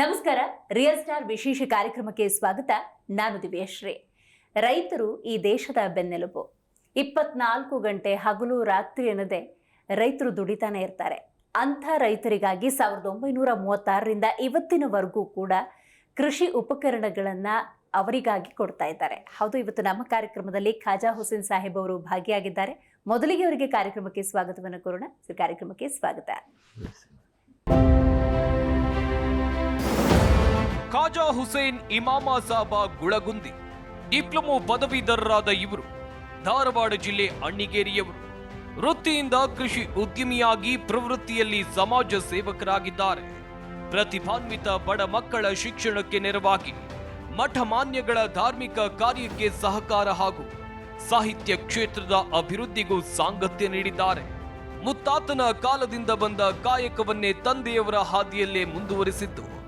ನಮಸ್ಕಾರ. Real star ವಿಶೇಷ ಕಾರ್ಯಕ್ರಮಕ್ಕೆ ಸ್ವಾಗತ. ನಾನು ದಿವ್ಯಶ್ರೀ ರೈತರು ಈ ದೇಶದ ಬೆನ್ನೆಲುಬು. ಇಪ್ಪತ್ನಾಲ್ಕು ಗಂಟೆ ಹಗಲು ರಾತ್ರಿ ಎನ್ನದೆ ರೈತರು ದುಡಿತಾನೆ ಇರ್ತಾರೆ. ಅಂಥ ರೈತರಿಗಾಗಿ ಸಾವಿರದ ಒಂಬೈನೂರ ಮೂವತ್ತಾರರಿಂದ ಇವತ್ತಿನವರೆಗೂ ಕೂಡ ಕೃಷಿ ಉಪಕರಣಗಳನ್ನು ಅವರಿಗಾಗಿ ಕೊಡ್ತಾ ಇದ್ದಾರೆ. ಹೌದು, ಇವತ್ತು ನಮ್ಮ ಕಾರ್ಯಕ್ರಮದಲ್ಲಿ ಖಾಜಾ ಹುಸೇನ್ ಸಾಹೇಬ್ ಅವರು ಭಾಗಿಯಾಗಿದ್ದಾರೆ. ಮೊದಲಿಗೆ ಅವರಿಗೆ ಕಾರ್ಯಕ್ರಮಕ್ಕೆ ಸ್ವಾಗತವನ್ನು ಕೋರೋಣ. ಕಾರ್ಯಕ್ರಮಕ್ಕೆ ಸ್ವಾಗತ. ಖಾಜಾ ಹುಸೇನ್ ಇಮಾಮ ಸಾಬ ಗುಳಗುಂದಿ ಡಿಪ್ಲೊಮೊ ಪದವೀಧರರಾದ ಇವರು, ಧಾರವಾಡ ಜಿಲ್ಲೆ ಅಣ್ಣಿಗೇರಿಯವರು. ವೃತ್ತಿಯಿಂದ ಕೃಷಿ ಉದ್ಯಮಿಯಾಗಿ ಪ್ರವೃತ್ತಿಯಲ್ಲಿ ಸಮಾಜ ಸೇವಕರಾಗಿದ್ದಾರೆ. ಪ್ರತಿಭಾನ್ವಿತ ಬಡ ಮಕ್ಕಳ ಶಿಕ್ಷಣಕ್ಕೆ ನೆರವಾಗಿ, ಮಠ ಮಾನ್ಯಗಳ ಧಾರ್ಮಿಕ ಕಾರ್ಯಕ್ಕೆ ಸಹಕಾರ ಹಾಗೂ ಸಾಹಿತ್ಯ ಕ್ಷೇತ್ರದ ಅಭಿವೃದ್ಧಿಗೂ ಸಾಂಗತ್ಯ ನೀಡಿದ್ದಾರೆ. ಮುತ್ತಾತನ ಕಾಲದಿಂದ ಬಂದ ಕಾಯಕವನ್ನೇ ತಂದೆಯವರ ಹಾದಿಯಲ್ಲೇ ಮುಂದುವರಿಸಿದ್ದು.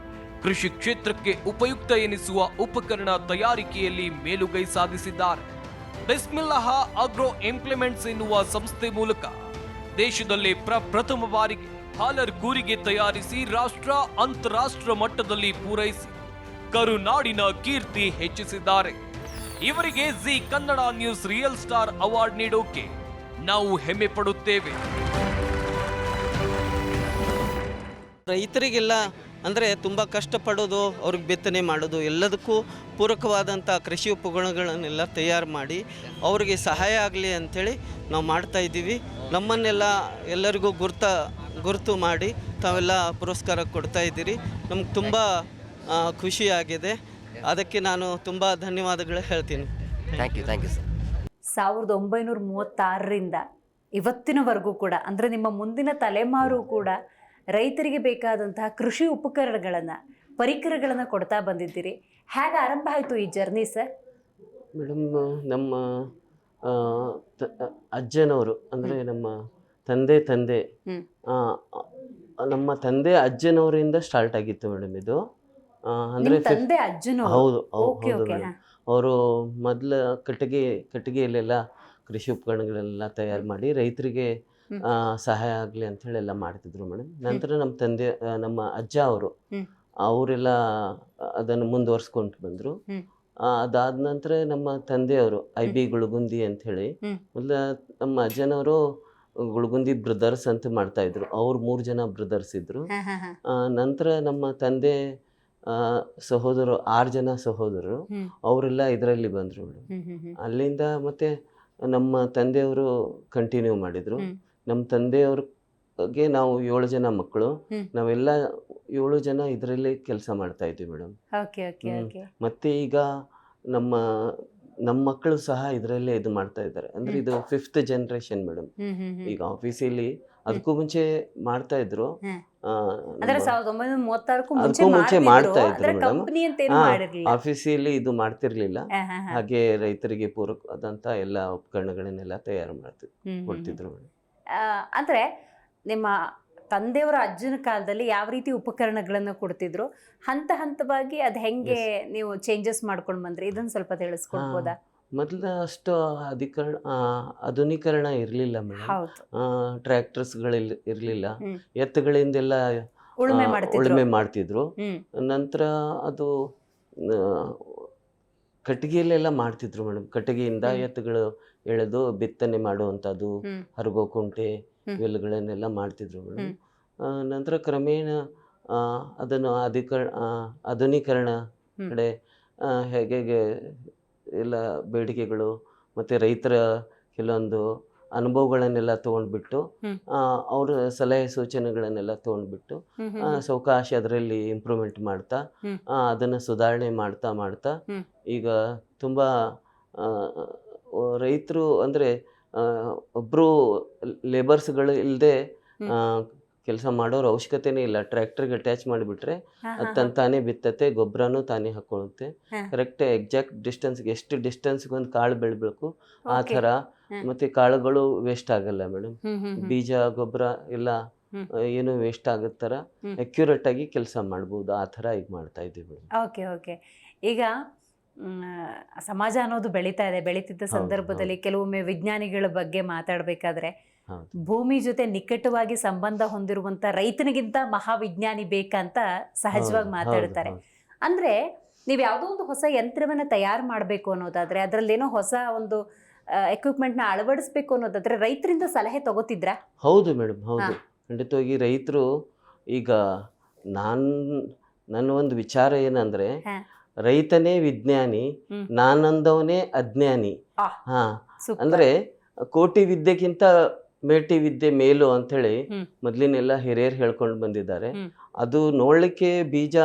ಕೃಷಿ ಕ್ಷೇತ್ರಕ್ಕೆ ಉಪಯುಕ್ತ ಎನಿಸುವ ಉಪಕರಣ ತಯಾರಿಕೆಯಲ್ಲಿ ಮೇಲುಗೈ ಸಾಧಿಸಿದ್ದಾರೆ. ಬಿಸ್ಮಿಲ್ಲಹ ಅಗ್ರೋ ಇಂಪ್ಲಿಮೆಂಟ್ಸ್ ಎನ್ನುವ ಸಂಸ್ಥೆ ಮೂಲಕ ದೇಶದಲ್ಲಿ ಪ್ರಪ್ರಥಮ ಬಾರಿಗೆ ಹಾಲರ್ ಕೂರಿಗೆ ತಯಾರಿಸಿ ರಾಷ್ಟ್ರ ಅಂತಾರಾಷ್ಟ್ರ ಮಟ್ಟದಲ್ಲಿ ಪೂರೈಸಿ ಕರುನಾಡಿನ ಕೀರ್ತಿ ಹೆಚ್ಚಿಸಿದ್ದಾರೆ. ಇವರಿಗೆ Zee Kannada news real star award ನೀಡೋಕೆ ನಾವು ಹೆಮ್ಮೆ ಪಡುತ್ತೇವೆ. ರೈತರಿಗೆಲ್ಲ ಅಂದರೆ ತುಂಬ ಕಷ್ಟಪಡೋದು ಅವ್ರಿಗೆ ಬಿತ್ತನೆ ಮಾಡೋದು ಎಲ್ಲದಕ್ಕೂ ಪೂರಕವಾದಂಥ ಕೃಷಿ ಉಪಕರಣಗಳನ್ನೆಲ್ಲ ತಯಾರು ಮಾಡಿ ಅವರಿಗೆ ಸಹಾಯ ಆಗಲಿ ಅಂಥೇಳಿ ನಾವು ಮಾಡ್ತಾ ಇದ್ದೀವಿ. ನಮ್ಮನ್ನೆಲ್ಲ ಎಲ್ಲರಿಗೂ ಗುರ್ತ ಗುರುತು ಮಾಡಿ ತಾವೆಲ್ಲ ಪುರಸ್ಕಾರ ಕೊಡ್ತಾ ಇದ್ದೀರಿ. ನಮ್ಗೆ ತುಂಬ ಖುಷಿಯಾಗಿದೆ ಅದಕ್ಕೆ ನಾನು ತುಂಬ ಧನ್ಯವಾದಗಳು ಹೇಳ್ತೀನಿ. Thank you thank you sir ಸಾವಿರದ ಒಂಬೈನೂರ ಮೂವತ್ತಾರರಿಂದ ಇವತ್ತಿನವರೆಗೂ ಕೂಡ ಅಂದರೆ ನಿಮ್ಮ ಮುಂದಿನ ತಲೆಮಾರು ಕೂಡ ರೈತರಿಗೆ ಬೇಕಾದಂತಹ ಕೃಷಿ ಉಪಕರಣಗಳನ್ನು ಪರಿಕರಗಳನ್ನು ಕೊಡ್ತಾ ಬಂದಿದ್ದೀರಿ. ಹೇಗೆ ಆರಂಭ ಆಯಿತು ಈ ಜರ್ನಿ ಸರ್? ಮೇಡಮ್ ನಮ್ಮ ಅಜ್ಜನವರು ಅಂದರೆ ನಮ್ಮ ತಂದೆ ತಂದೆ ನಮ್ಮ ತಂದೆ ಅಜ್ಜನವರಿಂದ ಸ್ಟಾರ್ಟ್ ಆಗಿತ್ತು ಮೇಡಮ್ ಇದು. ಅಂದರೆ ತಂದೆ ಅಜ್ಜನು ಹೌದು ಓಕೆ ಹೌದು ಮೇಡಮ್. ಅವರು ಮೊದಲ ಕಟ್ಟಿಗೆ ಕಟ್ಟಿಗೆಯಲ್ಲೆಲ್ಲ ಕೃಷಿ ಉಪಕರಣಗಳೆಲ್ಲ ತಯಾರು ಮಾಡಿ ರೈತರಿಗೆ ಸಹಾಯ ಆಗಲಿ ಅಂತ ಹೇಳಿ ಎಲ್ಲ ಮಾಡ್ತಿದ್ರು ಮೇಡಮ್. ನಂತರ ನಮ್ಮ ತಂದೆ ನಮ್ಮ ಅಜ್ಜ ಅವರು. ಅವರೆಲ್ಲ ಅದನ್ನು ಮುಂದುವರ್ಸ್ಕೊಂಡು ಬಂದರು. ಅದಾದ ನಂತರ ನಮ್ಮ ತಂದೆಯವರು ಐ ಬಿ ಗುಳುಗುಂದಿ ಅಂತ ಹೇಳಿ. ಮೊದಲ ನಮ್ಮ ಅಜ್ಜನವರು ಗುಳುಗುಂದಿ ಬ್ರದರ್ಸ್ ಅಂತ ಮಾಡ್ತಾ ಇದ್ರು. ಅವ್ರು ಮೂರು ಜನ ಬ್ರದರ್ಸ್ ಇದ್ರು. ನಂತರ ನಮ್ಮ ತಂದೆ ಆ, ಸಹೋದರರು ಆರು ಜನ ಸಹೋದರರು. ಅವರೆಲ್ಲ ಇದರಲ್ಲಿ ಬಂದರು ಅಲ್ಲಿಂದ ಮತ್ತೆ ನಮ್ಮ ತಂದೆಯವರು ಕಂಟಿನ್ಯೂ ಮಾಡಿದರು. ನಮ್ಮ ತಂದೆಯವ್ರಿಗೆ ನಾವು ಏಳು ಜನ ಮಕ್ಕಳು. ನಾವೆಲ್ಲ ಏಳು ಜನ ಇದರಲ್ಲಿ ಕೆಲಸ ಮಾಡ್ತಾ ಇದ್ವಿ ಮೇಡಮ್ ಮತ್ತೆ ಈಗ ನಮ್ಮ ನಮ್ಮ ಮಕ್ಕಳು ಸಹ ಇದರಲ್ಲೇ ಇದು ಮಾಡ್ತಾ ಇದ್ದಾರೆ. ಅಂದ್ರೆ ಇದು ಫಿಫ್ತ್ ಜನರೇಷನ್ ಮೇಡಮ್ ಈಗ ಆಫೀಸಲ್ಲಿ ಅದಕ್ಕೂ ಮುಂಚೆ ಮಾಡ್ತಾ ಇದ್ರು. ಅದಕ್ಕೂ ಮುಂಚೆ ಮಾಡ್ತಾ ಇದ್ರು ಮಾಡಿರ್ಲಿಲ್ಲ. ಆಫೀಸಲ್ಲಿ ಇದು ಮಾಡ್ತಿರ್ಲಿಲ್ಲ. ಹಾಗೆ ರೈತರಿಗೆ ಪೂರಕವಾದಂತ ಎಲ್ಲ ಉಪಕರಣಗಳನ್ನೆಲ್ಲ ತಯಾರು ಮಾಡ್ತಿದ್ರು. ಕೊಡ್ತಿದ್ರು ಮೇಡಮ್ ಅಂದ್ರೆ ನಿಮ್ಮ ತಂದೆಯವರ ಅಜ್ಜನ ಕಾಲದಲ್ಲಿ ಯಾವ ರೀತಿ ಉಪಕರಣಗಳನ್ನು ಕೊಡ್ತಿದ್ರು? ಹಂತ ಹಂತವಾಗಿ ಅದು ಹೆಂಗೆ ನೀವು ಚೇಂಜಸ್ ಮಾಡ್ಕೊಂಡು ಬಂದ್ರಿ? ಇದನ್ನು ಸ್ವಲ್ಪ ತಿಳಿಸ್ಕೊಡ್ಬೋದಾ? ಮೊದಲು ಅಷ್ಟು ಅಧಿಕರಣ ಆಧುನೀಕರಣ ಇರಲಿಲ್ಲ ಮೇಡಮ್ ಟ್ರ್ಯಾಕ್ಟರ್ಸ್ಗಳಿಲ್ ಟ್ರ್ಯಾಕ್ಟರ್ಸ್ಗಳು ಇರಲಿಲ್ಲ. ಎತ್ತುಗಳಿಂದೆಲ್ಲ ಉಳುಮೆ ಮಾಡ್ತಿದ್ರು. ನಂತರ ಅದು ಕಟ್ಟಿಗೆಯಲ್ಲೆಲ್ಲ ಮಾಡ್ತಿದ್ರು ಮೇಡಮ್ ಕಟ್ಟಿಗೆಯಿಂದ. ಎತ್ತುಗಳು ಎಳೆದು ಬಿತ್ತನೆ ಮಾಡುವಂಥದ್ದು ಹರಗೋ ಕುಂಟೆ. ಇವೆಲ್ಲಗಳನ್ನೆಲ್ಲ ಮಾಡ್ತಿದ್ರು ನಂತರ ಕ್ರಮೇಣ ಅದನ್ನು ಅಧಿಕರಣ ಆಧುನೀಕರಣ. ಕಡೆ ಹೇಗೆ ಎಲ್ಲ ಬೇಡಿಕೆಗಳು ಮತ್ತು ರೈತರ ಕೆಲವೊಂದು ಅನುಭವಗಳನ್ನೆಲ್ಲ ತೊಗೊಂಡ್ಬಿಟ್ಟು. ಅವರ ಸಲಹೆ ಸೂಚನೆಗಳನ್ನೆಲ್ಲ ತೊಗೊಂಡ್ಬಿಟ್ಟು. ಸಾವಕಾಶ ಅದರಲ್ಲಿ ಇಂಪ್ರೂವ್ಮೆಂಟ್ ಮಾಡ್ತಾ ಅದನ್ನು ಸುಧಾರಣೆ ಮಾಡ್ತಾ ಮಾಡ್ತಾ. ಈಗ ತುಂಬ ರೈತರು ಅಂದರೆ ಒಬ್ಬರು ಲೇಬರ್ಸ್ಗಳು ಇಲ್ಲದೆ ಕೆಲಸ ಮಾಡೋರ ಅವಶ್ಯಕತೆನೇ ಇಲ್ಲ. ಟ್ರ್ಯಾಕ್ಟರ್ಗೆ ಅಟ್ಯಾಚ್ ಮಾಡಿಬಿಟ್ರೆ ಅದು ಹಾ, ತನ್ನ ತಾನೇ ಬಿತ್ತತ್ತೆ ಗೊಬ್ಬರನೂ ತಾನೇ ಹಾಕೊಳ್ಳುತ್ತೆ ಕರೆಕ್ಟ್ ಎಕ್ಸಾಕ್ಟ್ ಡಿಸ್ಟೆನ್ಸ್ಗೆ ಎಷ್ಟು ಡಿಸ್ಟೆನ್ಸ್ಗೆ ಒಂದು ಕಾಳು ಬೆಳಿಬೇಕು ಆ ಥರ. ಮತ್ತೆ ಕಾಳುಗಳು ವೇಸ್ಟ್ ಆಗಲ್ಲ ಮೇಡಮ್. ಬೀಜ ಗೊಬ್ಬರ ಎಲ್ಲ ಏನು ವೇಸ್ಟ್ ಆಗೋ ಥರ. ಅಕ್ಯುರೇಟ್ ಆಗಿ ಕೆಲಸ ಮಾಡ್ಬೋದು ಆ ಥರ ಈಗ ಮಾಡ್ತಾ ಇದ್ದೀವಿ ಓಕೆ ಓಕೆ ಈಗ ಸಮಾಜ ಅನ್ನೋದು ಬೆಳೀತಾ ಇದೆ. ಬೆಳೀತಿದ್ದ ಸಂದರ್ಭದಲ್ಲಿ ಕೆಲವೊಮ್ಮೆ ವಿಜ್ಞಾನಿಗಳ ಬಗ್ಗೆ ಮಾತಾಡಬೇಕಾದ್ರೆ ಭೂಮಿ ಜೊತೆ ನಿಕಟವಾಗಿ ಸಂಬಂಧ ಹೊಂದಿರುವಂತ ರೈತನಿಗಿಂತ ಮಹಾವಿಜ್ಞಾನಿ ಬೇಕಂತ ಸಹಜವಾಗಿ ಮಾತಾಡ್ತಾರೆ. ಅಂದ್ರೆ ನೀವು ಯಾವುದೋ ಒಂದು ಹೊಸ ಯಂತ್ರವನ್ನ ತಯಾರು ಮಾಡಬೇಕು ಅನ್ನೋದಾದ್ರೆ ಅದರಲ್ಲೇನೋ ಹೊಸ ಒಂದು ಎಕ್ವಿಪ್ಮೆಂಟ್ನ ಅಳವಡಿಸ್ಬೇಕು ಅನ್ನೋದಾದ್ರೆ ರೈತರಿಂದ ಸಲಹೆ ತಗೋತಿದ್ರಾ? ಹೌದು ಮೇಡಮ್ ಹೌದು. ಖಂಡಿತವಾಗಿ ರೈತರು ಈಗ ನಾನು ನನ್ನ ಒಂದು ವಿಚಾರ ಏನಂದ್ರೆ. ರೈತನೇ ವಿಜ್ಞಾನಿ ನಾನಂದವನೇ ಅಜ್ಞಾನಿ. ಹಾ ಅಂದ್ರೆ ಕೋಟಿ ವಿದ್ಯೆಗಿಂತ ಮೇಟಿ ವಿದ್ಯೆ ಮೇಲು ಅಂತ ಹೇಳಿ ಮೊದ್ಲಿನೆಲ್ಲ ಹಿರಿಯರು ಹೇಳ್ಕೊಂಡು ಬಂದಿದ್ದಾರೆ. ಅದು ನೋಡ್ಲಿಕ್ಕೆ ಬೀಜ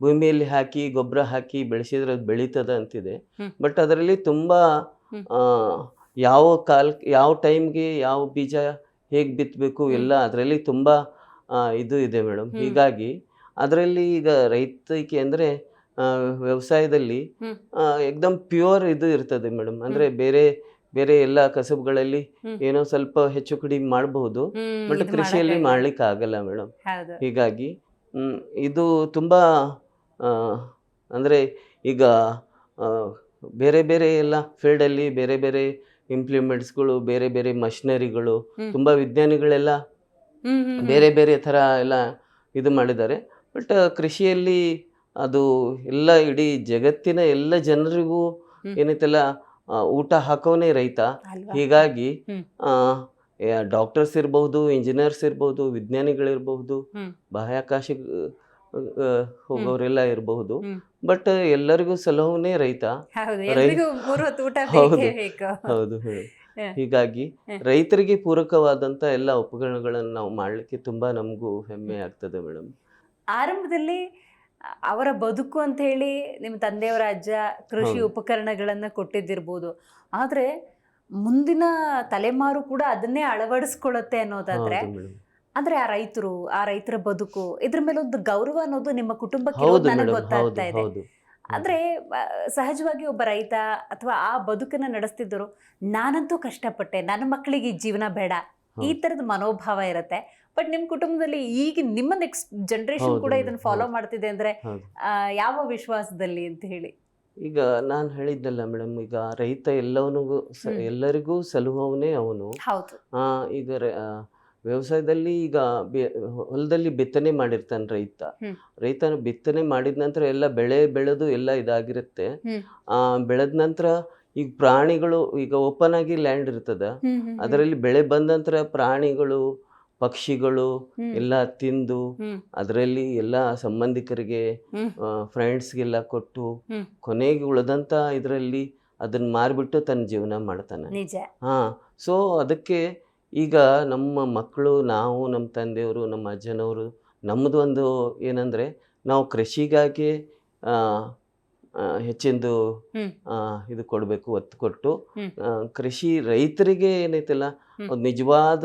ಭೂಮಿಯಲ್ಲಿ ಹಾಕಿ ಗೊಬ್ಬರ ಹಾಕಿ ಬೆಳೆಸಿದ್ರೆ ಅದು ಬೆಳೀತದ ಅಂತಿದೆ. ಬಟ್ ಅದರಲ್ಲಿ ತುಂಬಾ ಯಾವ ಕಾಲ್ ಯಾವ ಟೈಮ್ಗೆ ಯಾವ ಬೀಜ ಹೇಗೆ ಬಿತ್ತಬೇಕು. ಎಲ್ಲ ಅದರಲ್ಲಿ ತುಂಬಾ ಇದು ಇದೆ ಮೇಡಮ್. ಹೀಗಾಗಿ ಅದರಲ್ಲಿ ಈಗ ರೈತಕ್ಕೆ ಅಂದರೆ ವ್ಯವಸಾಯದಲ್ಲಿ ಎಕ್ದಮ್ ಪ್ಯೂರ್ ಇದು ಇರ್ತದೆ ಮೇಡಮ್. ಅಂದ್ರೆ ಬೇರೆ ಬೇರೆ ಎಲ್ಲ ಕಸಬುಗಳಲ್ಲಿ ಏನೋ ಸ್ವಲ್ಪ ಹೆಚ್ಚು ಕಡಿಮೆ ಮಾಡಬಹುದು. ಬಟ್ ಕೃಷಿಯಲ್ಲಿ. ಮಾಡ್ಲಿಕ್ಕೆ ಆಗಲ್ಲ ಮೇಡಮ್. ಹೀಗಾಗಿ ಇದು ತುಂಬಾ ಅಂದ್ರೆ ಈಗ ಬೇರೆ ಬೇರೆ ಎಲ್ಲ ಫೀಲ್ಡಲ್ಲಿ ಬೇರೆ ಬೇರೆ ಇಂಪ್ಲಿಮೆಂಟ್ಸ್ಗಳು ಬೇರೆ ಬೇರೆ ಮಷಿನರಿಗಳು ತುಂಬಾ ವಿಜ್ಞಾನಿಗಳೆಲ್ಲ. ಬೇರೆ ಬೇರೆ ಥರ ಎಲ್ಲ ಇದು ಮಾಡಿದ್ದಾರೆ. ಬಟ್ ಕೃಷಿಯಲ್ಲಿ ಅದು ಎಲ್ಲ ಇಡೀ ಜಗತ್ತಿನ ಎಲ್ಲ ಜನರಿಗೂ. ಏನೈತಲ್ಲ ಊಟ ಹಾಕೋನೇ ರೈತ? ಹೀಗಾಗಿ. ಡಾಕ್ಟರ್ಸ್ ಇರಬಹುದು ಇಂಜಿನಿಯರ್ಸ್ ಇರಬಹುದು ವಿಜ್ಞಾನಿಗಳಿರಬಹುದು. ಬಾಹ್ಯಾಕಾಶ ಹೋಗೋರೆಲ್ಲ ಇರಬಹುದು ಬಟ್ ಎಲ್ಲರಿಗೂ ಸಲಹುನೇ ರೈತ ಹೌದು ಹೌದು. ಹೀಗಾಗಿ ರೈತರಿಗೆ ಪೂರಕವಾದಂತ ಎಲ್ಲ ಉಪಕರಣಗಳನ್ನು ನಾವು ಮಾಡ್ಲಿಕ್ಕೆ ತುಂಬಾ ನಮಗೂ ಹೆಮ್ಮೆ ಆಗ್ತದೆ ಮೇಡಮ್ ಆರಂಭದಲ್ಲಿ ಅವರ ಬದುಕು ಅಂತ ಹೇಳಿ ನಿಮ್ಮ ತಂದೆಯವರ ಅಜ್ಜ ಕೃಷಿ ಉಪಕರಣಗಳನ್ನು ಕೊಟ್ಟಿದ್ದಿರ್ಬೋದು. ಆದರೆ ಮುಂದಿನ ತಲೆಮಾರು ಕೂಡ ಅದನ್ನೇ ಅಳವಡಿಸ್ಕೊಳ್ಳುತ್ತೆ ಅನ್ನೋದಾದ್ರೆ ಅಂದ್ರೆ ಆ ರೈತರು ಆ ರೈತರ ಬದುಕು ಇದ್ರ ಮೇಲೆ ಒಂದು ಗೌರವ ಅನ್ನೋದು ನಿಮ್ಮ ಕುಟುಂಬಕ್ಕೆ ನನಗೆ ಗೊತ್ತಾಗ್ತಾ ಇದೆ. ಆದ್ರೆ ಸಹಜವಾಗಿ ಒಬ್ಬ ರೈತ ಅಥವಾ ಆ ಬದುಕನ್ನ ನಡೆಸ್ತಿದ್ದರು ನಾನಂತೂ ಕಷ್ಟಪಟ್ಟೆ. ನನ್ನ ಮಕ್ಕಳಿಗೆ ಈ ಜೀವನ ಬೇಡ. ಈ ತರದ ಮನೋಭಾವ ಇರುತ್ತೆ. ಬಟ್ ನಿಮ್ ಕುಟುಂಬದಲ್ಲಿ ಈಗ ನಿಮ್ಮ ನೆಕ್ಸ್ಟ್ ಜನರೇಷನ್ ಕೂಡ ಇದನ್ನ ಫಾಲೋ. ಮಾಡ್ತಿದೆ ಅಂದ್ರೆ ಯಾವ ವಿಶ್ವಾಸದಲ್ಲಿ ಅಂತ ಹೇಳಿ ಈಗ ನಾನು ಹೇಳಿದ್ದಲ್ಲ ಮೇಡಮ್ ಈಗ ರೈತ ಎಲ್ಲವನಿಗೂ. ಎಲ್ಲರಿಗೂ ಸಲುಹವನೇ ಅವನು ಈಗ ವ್ಯವಸಾಯದಲ್ಲಿ ಈಗ ಹೊಲದಲ್ಲಿ ಬಿತ್ತನೆ ಮಾಡಿರ್ತಾನೆ ರೈತ. ರೈತನ ಬಿತ್ತನೆ ಮಾಡಿದ ನಂತರ ಎಲ್ಲ ಬೆಳೆ ಬೆಳೆದು ಎಲ್ಲ ಇದಾಗಿರುತ್ತೆ ಆ ಬೆಳೆದ ನಂತರ ಈಗ ಪ್ರಾಣಿಗಳು ಈಗ ಓಪನ್ ಆಗಿ ಲ್ಯಾಂಡ್ ಇರ್ತದ. ಅದರಲ್ಲಿ ಬೆಳೆ ಬಂದ ನಂತರ ಪ್ರಾಣಿಗಳು ಪಕ್ಷಿಗಳು. ಎಲ್ಲ ತಿಂದು. ಅದರಲ್ಲಿ ಎಲ್ಲ ಸಂಬಂಧಿಕರಿಗೆ. ಫ್ರೆಂಡ್ಸ್ಗೆಲ್ಲ ಕೊಟ್ಟು ಕೊನೆಗೆ ಉಳಿದಂತ ಇದರಲ್ಲಿ ಅದನ್ನ ಮಾರಿಬಿಟ್ಟು ತನ್ನ ಜೀವನ ಮಾಡ್ತಾನೆ ಹಾ ಸೊ ಅದಕ್ಕೆ ಈಗ ನಮ್ಮ ಮಕ್ಕಳು ನಾವು ನಮ್ಮ ತಂದೆಯವರು ನಮ್ಮ ಅಜ್ಜನವರು ನಮ್ಮದು ಒಂದು ಏನಂದ್ರೆ ನಾವು ಕೃಷಿಗಾಗಿ ಹೆಚ್ಚಿಂದು ಇದು ಕೊಡಬೇಕು ಒತ್ತು ಕೊಟ್ಟು ಕೃಷಿ ರೈತರಿಗೆ ಏನೈತಲ್ಲ. ಒಂದು ನಿಜವಾದ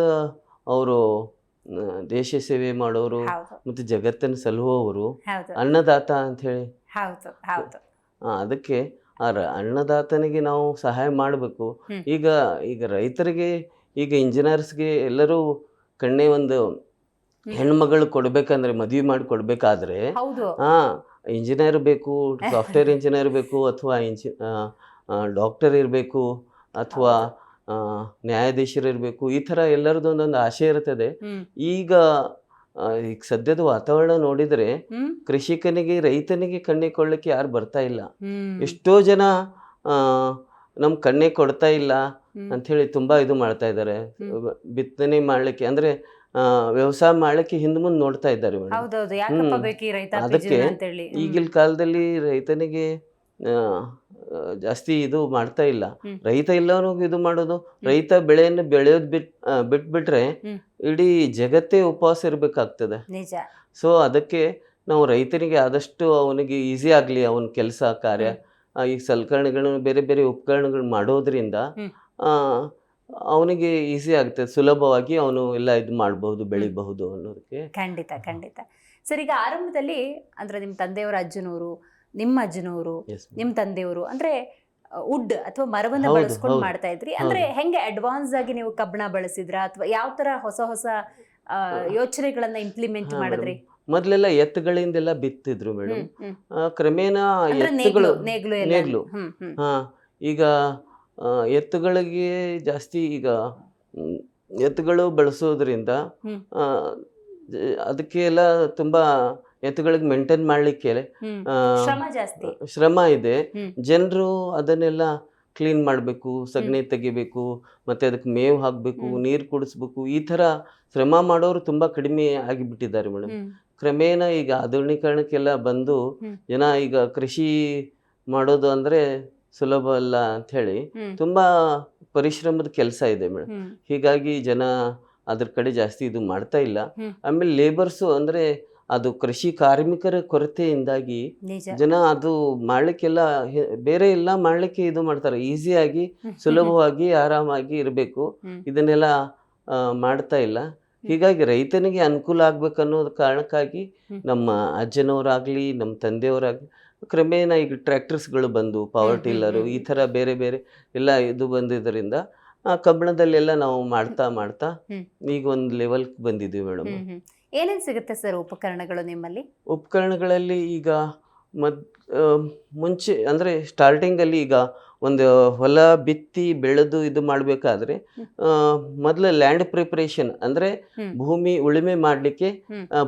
ಅವರು ದೇಶ ಸೇವೆ ಮಾಡೋರು ಮತ್ತು ಜಗತ್ತನ್ನು ಸಲುಹುವವರು ಹೌದು. ಅನ್ನದಾತ ಅಂತ ಹೇಳಿ ಅದಕ್ಕೆ ಆ ಅನ್ನದಾತನಿಗೆ ನಾವು ಸಹಾಯ ಮಾಡಬೇಕು. ಈಗ ಈಗ ರೈತರಿಗೆ ಈಗ ಇಂಜಿನಿಯರ್ಸ್ಗೆ ಎಲ್ಲರೂ ಕಣ್ಣೆ ಒಂದು. ಹೆಣ್ಮಗಳು ಕೊಡ್ಬೇಕಂದ್ರೆ ಮದುವೆ ಮಾಡಿ ಕೊಡ್ಬೇಕಾದ್ರೆ ಹಾ ಇಂಜಿನಿಯರ್ ಬೇಕು ಸಾಫ್ಟ್ವೇರ್ ಇಂಜಿನಿಯರ್ ಬೇಕು ಅಥವಾ ಇಂಜಿ ಡಾಕ್ಟರ್ ಇರಬೇಕು ಅಥವಾ ನ್ಯಾಯಾಧೀಶರು ಇರಬೇಕು ಈ ಥರ ಎಲ್ಲರದ್ದು ಒಂದೊಂದು ಆಸೆ ಇರ್ತದೆ. ಈಗ ಈಗ ಸದ್ಯದ ವಾತಾವರಣ ನೋಡಿದರೆ ಕೃಷಿಕನಿಗೆ ರೈತನಿಗೆ ಕಣ್ಣೆ ಕೊಡ್ಲಿಕ್ಕೆ ಯಾರು ಬರ್ತಾ ಇಲ್ಲ. ಎಷ್ಟೋ ಜನ ನಮ್ಮ ಕಣ್ಣೆ ಕೊಡ್ತಾ ಇಲ್ಲ ಅಂತ ಅಂಥೇಳಿ ತುಂಬ ಇದು ಮಾಡ್ತಾ ಇದ್ದಾರೆ. ಬಿತ್ತನೆ ಮಾಡಲಿಕ್ಕೆ ಅಂದರೆ ವ್ಯವಸಾಯ ಮಾಡಲಿಕ್ಕೆ ಹಿಂದೆ ಮುಂದೆ ನೋಡ್ತಾ ಇದ್ದಾರೆ ಅದಕ್ಕೆ ಈಗಿನ ಕಾಲದಲ್ಲಿ ರೈತನಿಗೆ ಜಾಸ್ತಿ ಇದು ಮಾಡ್ತಾ ಇಲ್ಲ. ರೈತ ಇಲ್ಲವರು ಇದು ಮಾಡೋದು. ರೈತ ಬೆಳೆಯನ್ನು ಬೆಳೆಯೋದ್ ಬಿಟ್ ಬಿಟ್ಬಿಟ್ರೆ. ಇಡೀ ಜಗತ್ತೇ ಉಪವಾಸ ಇರಬೇಕಾಗ್ತದೆ. ಸೊ ಅದಕ್ಕೆ ನಾವು ರೈತನಿಗೆ ಆದಷ್ಟು ಅವನಿಗೆ ಈಸಿ ಆಗಲಿ ಅವನ ಕೆಲಸ ಕಾರ್ಯ ಈ ಸಲಕರಣೆಗಳನ್ನು ಬೇರೆ ಬೇರೆ ಉಪಕರಣಗಳು ಮಾಡೋದ್ರಿಂದ. ಅವನಿಗೆ ಈಸಿ ಆಗ್ತದೆ. ಸುಲಭವಾಗಿ ಅವನು ಎಲ್ಲ ಇದು ಮಾಡಬಹುದು ಬೆಳಿಬಹುದು ಅನ್ನೋದಕ್ಕೆ. ಖಂಡಿತ ಖಂಡಿತ. ಸರ್ ಈಗ ಆರಂಭದಲ್ಲಿ ಅಂದ್ರೆ ನಿಮ್ಮ ತಂದೆಯವರ ಅಜ್ಜನವರು ನಿಮ್ಮ ಅಜ್ಜನವರು ನಿಮ್ಮ ತಂದೆಯವರು ಅಂದ್ರೆ ವುಡ್ ಅಥವಾ ಮರವನ್ನ ಬಳಸ್ಕೊಂಡು ಮಾಡ್ತಾ ಇದ್ರಿ. ಅಂದ್ರೆ ಹೆಂಗೆ ಅಡ್ವಾನ್ಸ್ ಆಗಿ ನೀವು ಕಬ್ಬಣ ಬಳಸಿದ್ರ? ಅಥವಾ ಯಾವ ತರ ಹೊಸ ಹೊಸ ಯೋಚನೆಗಳನ್ನ ಇಂಪ್ಲಿಮೆಂಟ್ ಮಾಡಿದ್ರಿ? ಮೊದಲೆಲ್ಲ ಎತ್ತುಗಳಿಂದೆಲ್ಲ ಬಿತ್ತಿದ್ರು ಮೇಡಮ್. ಕ್ರಮೇಣ ಎತ್ತುಗಳು ನೇಗ್ಲು ಹಾ ಈಗ ಎತ್ತುಗಳಿಗೆ ಜಾಸ್ತಿ ಈಗ ಎತ್ತುಗಳು ಬಳಸೋದ್ರಿಂದ ಅದಕ್ಕೆ ಎಲ್ಲ ತುಂಬಾ ಎತ್ತುಗಳಿಗೆ ಮೇಂಟೈನ್ ಮಾಡಲಿಕ್ಕೆ ಶ್ರಮ ಇದೆ. ಜನರು ಅದನ್ನೆಲ್ಲ ಕ್ಲೀನ್ ಮಾಡಬೇಕು ಸಗಣಿ ತೆಗಿಬೇಕು ಮತ್ತೆ ಅದಕ್ಕೆ ಮೇವು ಹಾಕಬೇಕು. ನೀರು ಕುಡಿಸ್ಬೇಕು ಈ ಥರ ಶ್ರಮ ಮಾಡೋರು ತುಂಬಾ ಕಡಿಮೆ ಆಗಿಬಿಟ್ಟಿದ್ದಾರೆ ಮೇಡಮ್. ಕ್ರಮೇಣ ಈಗ ಆಧುನೀಕರಣಕ್ಕೆಲ್ಲ ಬಂದು ಜನ ಈಗ ಕೃಷಿ ಮಾಡೋದು ಅಂದ್ರೆ ಸುಲಭ ಅಲ್ಲ ಅಂತ ಹೇಳಿ ತುಂಬಾ ಪರಿಶ್ರಮದ ಕೆಲಸ ಇದೆ ಮೇಡಮ್. ಹೀಗಾಗಿ ಜನ ಅದ್ರ ಕಡೆ ಜಾಸ್ತಿ ಇದು ಮಾಡ್ತಾ ಇಲ್ಲ. ಆಮೇಲೆ ಲೇಬರ್ಸು ಅಂದರೆ ಅದು ಕೃಷಿ ಕಾರ್ಮಿಕರ ಕೊರತೆಯಿಂದಾಗಿ ಜನ ಅದು ಮಾಡ್ಲಿಕ್ಕೆಲ್ಲ ಬೇರೆ ಎಲ್ಲ ಮಾಡ್ಲಿಕ್ಕೆ ಇದು ಮಾಡ್ತಾರೆ. ಈಸಿಯಾಗಿ ಸುಲಭವಾಗಿ ಆರಾಮಾಗಿ ಇರಬೇಕು. ಇದನ್ನೆಲ್ಲ ಮಾಡ್ತಾ ಇಲ್ಲ. ಹೀಗಾಗಿ ರೈತನಿಗೆ ಅನುಕೂಲ ಆಗ್ಬೇಕನ್ನೋ ಅನ್ನೋದು ಕಾರಣಕ್ಕಾಗಿ. ನಮ್ಮ ಅಜ್ಜನವರಾಗ್ಲಿ ನಮ್ಮ ತಂದೆಯವರಾಗ್ಲಿ ಕ್ರಮೇಣ ಈಗ ಟ್ರ್ಯಾಕ್ಟರ್ಸ್ಗಳು ಬಂದು ಪವರ್ ಟಿಲ್ಲರು ಈ ಥರ ಬೇರೆ ಬೇರೆ ಎಲ್ಲ ಇದು ಬಂದಿದ್ದರಿಂದ ಆ ಕಬ್ಬಣದಲ್ಲೆಲ್ಲ ನಾವು ಮಾಡ್ತಾ ಮಾಡ್ತಾ ಈಗ ಒಂದು ಲೆವೆಲ್ ಬಂದಿದ್ದೀವಿ ಮೇಡಮ್. ಏನೇನ್ ಸಿಗುತ್ತೆ ಸರ್ ಉಪಕರಣಗಳು ನಿಮ್ಮಲ್ಲಿ? ಉಪಕರಣಗಳಲ್ಲಿ ಈಗ ಮದ್ ಮುಂಚೆ ಅಂದರೆ ಸ್ಟಾರ್ಟಿಂಗಲ್ಲಿ ಈಗ ಒಂದು ಹೊಲ ಬಿತ್ತಿ ಬೆಳೆದು ಇದು ಮಾಡಬೇಕಾದ್ರೆ ಮೊದಲು ಲ್ಯಾಂಡ್ ಪ್ರಿಪ್ರೇಷನ್ ಅಂದರೆ ಭೂಮಿ ಉಳುಮೆ ಮಾಡಲಿಕ್ಕೆ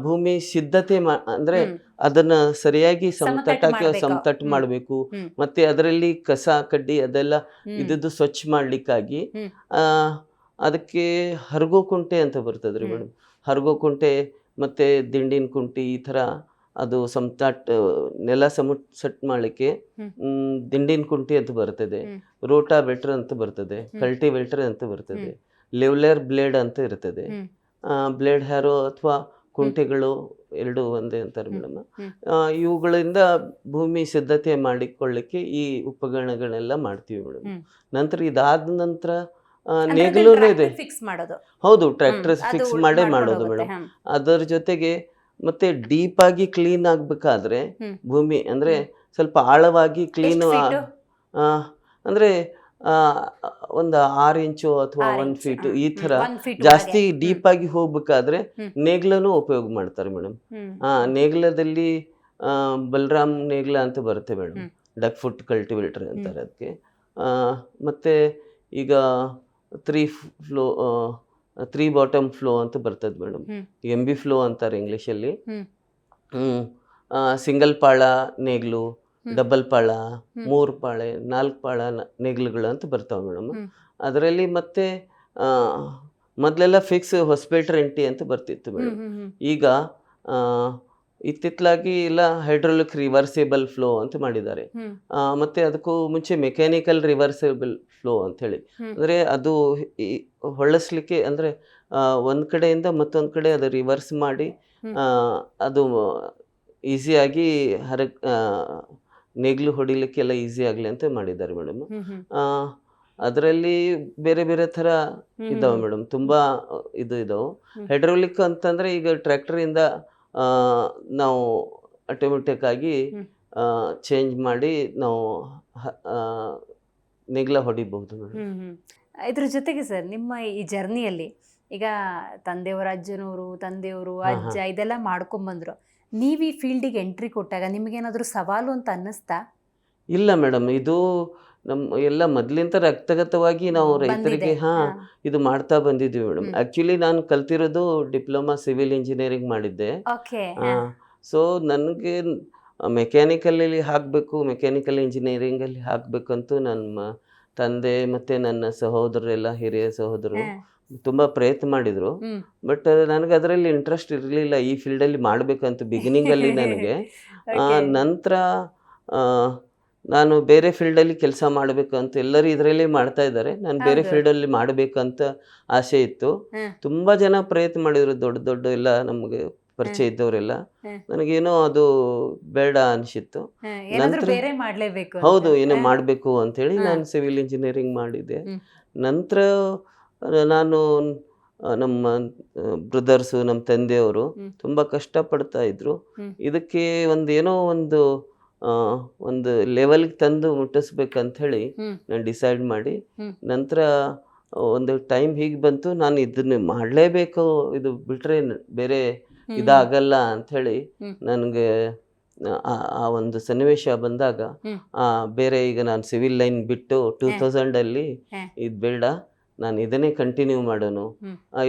ಭೂಮಿ ಸಿದ್ಧತೆ ಮಾ ಅಂದರೆ. ಅದನ್ನ ಸರಿಯಾಗಿ ಸಮತಟ್ಟಾಗಿ. ಸಮತಟ್ಟು ಮಾಡಬೇಕು. ಮತ್ತೆ ಅದರಲ್ಲಿ ಕಸ ಕಡ್ಡಿ ಅದೆಲ್ಲ ಇದ್ದು ಸ್ವಚ್ಛ ಮಾಡ್ಲಿಕ್ಕಾಗಿ ಅದಕ್ಕೆ ಹರಗೋ ಕುಂಟೆ ಅಂತ ಬರ್ತದ್ರಿ. ಮೇಡಮ್. ಹರಗೋ ಕುಂಟೆ ಮತ್ತೆ ದಿಂಡಿನ ಕುಂಟಿ ಈ ಥರ ಅದು ಸಮತಾಟ್ ನೆಲ ಸಮಟ್ ಸಟ್ ಮಾಡಲಿಕ್ಕೆ ದಿಂಡಿನ ಕುಂಟಿ ಅಂತ ಬರ್ತದೆ. ರೋಟಾ ಬೆಟ್ರ್ ಅಂತ ಬರ್ತದೆ. ಕಲ್ಟಿವೇಟರ್ ಅಂತ ಬರ್ತದೆ. ಲೆವ್ಲೆರ್ ಬ್ಲೇಡ್ ಅಂತ ಇರ್ತದೆ. ಬ್ಲೇಡ್ ಹ್ಯಾರೋ ಅಥವಾ ಕುಂಟೆಗಳು ಎರಡು ಒಂದೇ ಅಂತಾರೆ. ಮೇಡಮ್. ಇವುಗಳಿಂದ ಭೂಮಿ ಸಿದ್ಧತೆ ಮಾಡಿಕೊಳ್ಳಿಕ್ಕೆ ಈ ಉಪಕರಣಗಳೆಲ್ಲ ಮಾಡ್ತೀವಿ ಮೇಡಮ್. ನಂತರ ಇದಾದ ನಂತರ ನೇಗಿಲೂನೇ ಇದೆ ಫಿಕ್ಸ್ ಮಾಡೋದು. ಹೌದು. ಟ್ರ್ಯಾಕ್ಟರ್ ಫಿಕ್ಸ್ ಮಾಡೇ ಮಾಡೋದು. ಮೇಡಮ್. ಅದರ ಜೊತೆಗೆ ಮತ್ತೆ ಡೀಪ್ ಆಗಿ ಕ್ಲೀನ್ ಆಗ್ಬೇಕಾದ್ರೆ ಭೂಮಿ ಅಂದ್ರೆ ಸ್ವಲ್ಪ ಆಳವಾಗಿ ಕ್ಲೀನ್ ಅಂದ್ರೆ ಒಂದು ಆರು ಇಂಚು ಅಥವಾ ಒಂದ್ ಫೀಟ್ ಈ. ತರ ಜಾಸ್ತಿ ಡೀಪ್ ಆಗಿ ಹೋಗ್ಬೇಕಾದ್ರೆ. ನೇಗ್ಲನು ಉಪಯೋಗ ಮಾಡ್ತಾರೆ ಮೇಡಮ್. ಆ ನೇಗ್ಲದಲ್ಲಿ ಬಲರಾಮ್ ನೇಗ್ಲ ಅಂತ ಬರುತ್ತೆ ಮೇಡಮ್. ಡಕ್ ಫುಟ್ ಕಲ್ಟಿವೇಟರ್ ಅಂತಾರೆ ಅದಕ್ಕೆ. ಮತ್ತೆ ಈಗ three flow three bottom flow ಅಂತ ಬರ್ತದೆ ಮೇಡಮ್. ಎಂ ಬಿ ಫ್ಲೋ ಅಂತಾರೆ ಇಂಗ್ಲೀಷಲ್ಲಿ ಸಿಂಗಲ್ ಪಾಳ ನೇಗ್ಲು. ಡಬಲ್ ಪಾಳ ಮೂರು ಪಾಳೆ ನಾಲ್ಕು ಪಾಳ ನೇಗ್ಲುಗಳು ಅಂತ ಬರ್ತಾವೆ ಮೇಡಮ್ ಅದರಲ್ಲಿ ಮತ್ತೆ ಮೊದಲೆಲ್ಲ ಫಿಕ್ಸ್ ಹೊಸಪೇಟ್ ರೆಂಟಿ ಅಂತ ಬರ್ತಿತ್ತು. ಮೇಡಮ್. ಈಗ ಇತ್ತಿತ್ತಲಾಗಿ ಇಲ್ಲ ಹೈಡ್ರೋಲಿಕ್ ರಿವರ್ಸಿಬಲ್ ಫ್ಲೋ ಅಂತ ಮಾಡಿದ್ದಾರೆ. ಮತ್ತೆ ಅದಕ್ಕೂ ಮುಂಚೆ ಮೆಕ್ಯಾನಿಕಲ್ ರಿವರ್ಸಿಬಲ್ ಫ್ಲೋ ಅಂತ ಹೇಳಿ. ಅಂದ್ರೆ ಅದು ಹೊಳಸ್ಲಿಕ್ಕೆ ಅಂದ್ರೆ ಒಂದ್ ಕಡೆಯಿಂದ ಮತ್ತೊಂದ್ ಕಡೆ ಅದು ರಿವರ್ಸ್ ಮಾಡಿ ಅದು ಈಸಿಯಾಗಿ ಹರ ನೇಗ್ಲು ಹೊಡಿಲಿಕ್ಕೆಲ್ಲ ಈಸಿ ಆಗಲಿ ಅಂತ ಮಾಡಿದ್ದಾರೆ ಮೇಡಮ್. ಅದರಲ್ಲಿ ಬೇರೆ ಬೇರೆ ಥರ ಹ್ಮ್. ಇದಾವೆ ಮೇಡಮ್ ತುಂಬ ಇದು ಇದಾವೆ. ಹೈಡ್ರೋಲಿಕ್ ಅಂತಂದ್ರೆ ಈಗ ಟ್ರ್ಯಾಕ್ಟರಿಂದ ನಾವು ಆಟೋಮೆಟಿಕ್ ಆಗಿ. ಚೇಂಜ್ ಮಾಡಿ ನಾವು ನೆಗ್ಲ ಹೊಡಿಬಹುದು ಮೇಡಮ್. ಇದ್ರ ಜೊತೆಗೆ ಸರ್ ನಿಮ್ಮ ಈ ಜರ್ನಿಯಲ್ಲಿ ಈಗ ತಂದೆಯವರ ಅಜ್ಜನವರು ತಂದೆಯವರು. ಅಜ್ಜ ಇದೆಲ್ಲ ಮಾಡ್ಕೊಂಬಂದ್ರು ನೀವು ಈ ಫೀಲ್ಡಿಗೆ ಎಂಟ್ರಿ ಕೊಟ್ಟಾಗ ನಿಮಗೇನಾದರೂ ಸವಾಲು ಅಂತ ಅನ್ನಿಸ್ತಾ ಇಲ್ಲ ಮೇಡಮ್ ಇದು ನಮ್ಮ ಎಲ್ಲ ಮೊದಲಿಂದ ರಕ್ತಗತವಾಗಿ ನಾವು ರೈತರಿಗೆ. ಹಾ. ಇದು ಮಾಡ್ತಾ ಬಂದಿದ್ದೀವಿ ಮೇಡಮ್ ಆಕ್ಚುಲಿ ಆ್ಯಕ್ಚುಲಿ ನಾನು ಕಲ್ತಿರೋದು ಡಿಪ್ಲೊಮಾ ಸಿವಿಲ್ ಇಂಜಿನಿಯರಿಂಗ್ ಮಾಡಿದ್ದೆ. ಸೊ ನನಗೆ ಮೆಕ್ಯಾನಿಕಲಲ್ಲಿ ಹಾಕಬೇಕು ಮೆಕ್ಯಾನಿಕಲ್ ಇಂಜಿನಿಯರಿಂಗಲ್ಲಿ ಹಾಕಬೇಕಂತೂ ನನ್ನ ತಂದೆ ಮತ್ತು ನನ್ನ ಸಹೋದರರೆಲ್ಲ ಹಿರಿಯ ಸಹೋದರರು ತುಂಬ ಪ್ರಯತ್ನ ಮಾಡಿದರು. ಬಟ್ ನನಗೆ ಅದರಲ್ಲಿ ಇಂಟ್ರೆಸ್ಟ್ ಇರಲಿಲ್ಲ ಈ ಫೀಲ್ಡಲ್ಲಿ ಮಾಡಬೇಕಂತ ಬಿಗಿನಿಂಗಲ್ಲಿ ನನಗೆ. ನಂತರ ನಾನು ಬೇರೆ ಫೀಲ್ಡಲ್ಲಿ ಕೆಲಸ ಮಾಡಬೇಕು ಅಂತ ಎಲ್ಲರೂ ಇದರಲ್ಲಿ ಮಾಡ್ತಾ ಇದ್ದಾರೆ ನಾನು ಬೇರೆ. ಫೀಲ್ಡಲ್ಲಿ ಮಾಡಬೇಕಂತ ಆಸೆ ಇತ್ತು ತುಂಬಾ ಜನ ಪ್ರಯತ್ನ ಮಾಡಿದ್ರು ದೊಡ್ಡ ದೊಡ್ಡ ಎಲ್ಲ ನಮಗೆ ಪರಿಚಯ ಇದ್ದವರೆಲ್ಲ. ನನಗೇನೋ ಅದು ಬೇಡ ಅನಿಸಿತ್ತು ನಂತರ ಹೌದು ಏನೋ. ಮಾಡಬೇಕು ಅಂತೇಳಿ. ನಾನು ಸಿವಿಲ್ ಇಂಜಿನಿಯರಿಂಗ್ ಮಾಡಿದ್ದೆ ಹ್ಮ್. ನಂತರ ನಾನು ನಮ್ಮ ಬ್ರದರ್ಸು ನಮ್ಮ ತಂದೆಯವರು. ತುಂಬ ಕಷ್ಟಪಡ್ತಾ ಇದ್ರು ಇದಕ್ಕೆ ಒಂದು ಏನೋ ಒಂದು ಒಂದು ಲೆವೆಲ್ಗೆ ತಂದು ಮುಟ್ಟಿಸ್ಬೇಕಂತ ಹೇಳಿ. ನಾನು ಡಿಸೈಡ್ ಮಾಡಿ. ನಂತರ ಒಂದು ಟೈಮ್ ಹೀಗೆ ಬಂತು ನಾನು ಇದನ್ನ ಮಾಡಲೇಬೇಕು ಇದು ಬಿಟ್ರೆ ಬೇರೆ ಇದಾಗಲ್ಲ ಅಂಥೇಳಿ ಹೇಳಿ ನನಗೆ ಆ ಒಂದು ಸನ್ನಿವೇಶ ಬಂದಾಗ ಬೇರೆ ಈಗ ನಾನು ಸಿವಿಲ್ ಲೈನ್ ಬಿಟ್ಟು ಟೂ. ತೌಸಂಡಲ್ಲಿ. ಇದು ಬೇಡ ನಾನು ಇದನ್ನೇ ಕಂಟಿನ್ಯೂ ಮಾಡೋನು.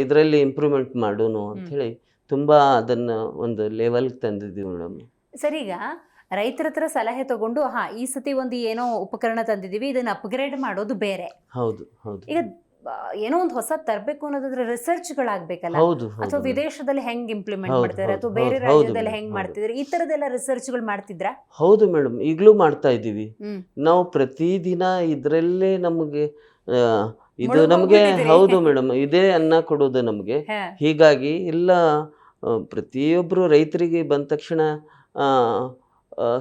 ಇದರಲ್ಲಿ ಇಂಪ್ರೂವ್ಮೆಂಟ್ ಮಾಡೋನು ಅಂಥೇಳಿ ತುಂಬ ಅದನ್ನು ಒಂದು ಲೆವೆಲ್ಗೆ ತಂದಿದ್ದೀವಿ ಮೇಡಮ್ ಸರಿ ಈಗ ರೈತರ ಹತ್ರ ಸಲಹೆ ತಗೊಂಡು ಹಾ ಈ ಸತಿ ಒಂದು ಏನೋ ಉಪಕರಣ ತಂದಿದೀವಿ ಇದನ್ನ ಅಪ್ಗ್ರೇಡ್ ಮಾಡೋದು ಬೇರೆ. ಹೌದು ಹೌದು. ಈಗ ಏನೋ ಒಂದು ಹೊಸ ತರಬೇಕು ಅನ್ನೋದಾದ್ರೆ ರಿಸರ್ಚ್ಗಳಾಗಬೇಕಲ್ಲ ಹೌದು ಅಥವಾ ವಿದೇಶದಲ್ಲಿ ಹೆಂಗ್ ಇಂಪ್ಲಿಮೆಂಟ್ ಮಾಡ್ತಾರೆ ಅಥವಾ ಬೇರೆ ರಾಜ್ಯದಲ್ಲಿ ಹೆಂಗ್ ಮಾಡ್ತಿದ್ರೆ ಈ ತರದೆಲ್ಲ ರಿಸರ್ಚ್ಗಳು ಮಾಡ್ತಿದ್ರ? ಹೌದು ಮೇಡಮ್ ಈಗಲೂ ಮಾಡ್ತಾ ಇದೀವಿ ನಾವ್ ಪ್ರತಿದಿನ ಇದ್ರಲ್ಲೇ ನಮಗೆ ಇದು ನಮಗೆ ಹೌದು ಮೇಡಮ್ ಇದೇ ಅನ್ನ ಕೊಡೋದು ನಮಗೆ. ಹೀಗಾಗಿ ಇಲ್ಲ ಪ್ರತಿಯೊಬ್ಬರು ರೈತರಿಗೆ ಬಂದ ತಕ್ಷಣ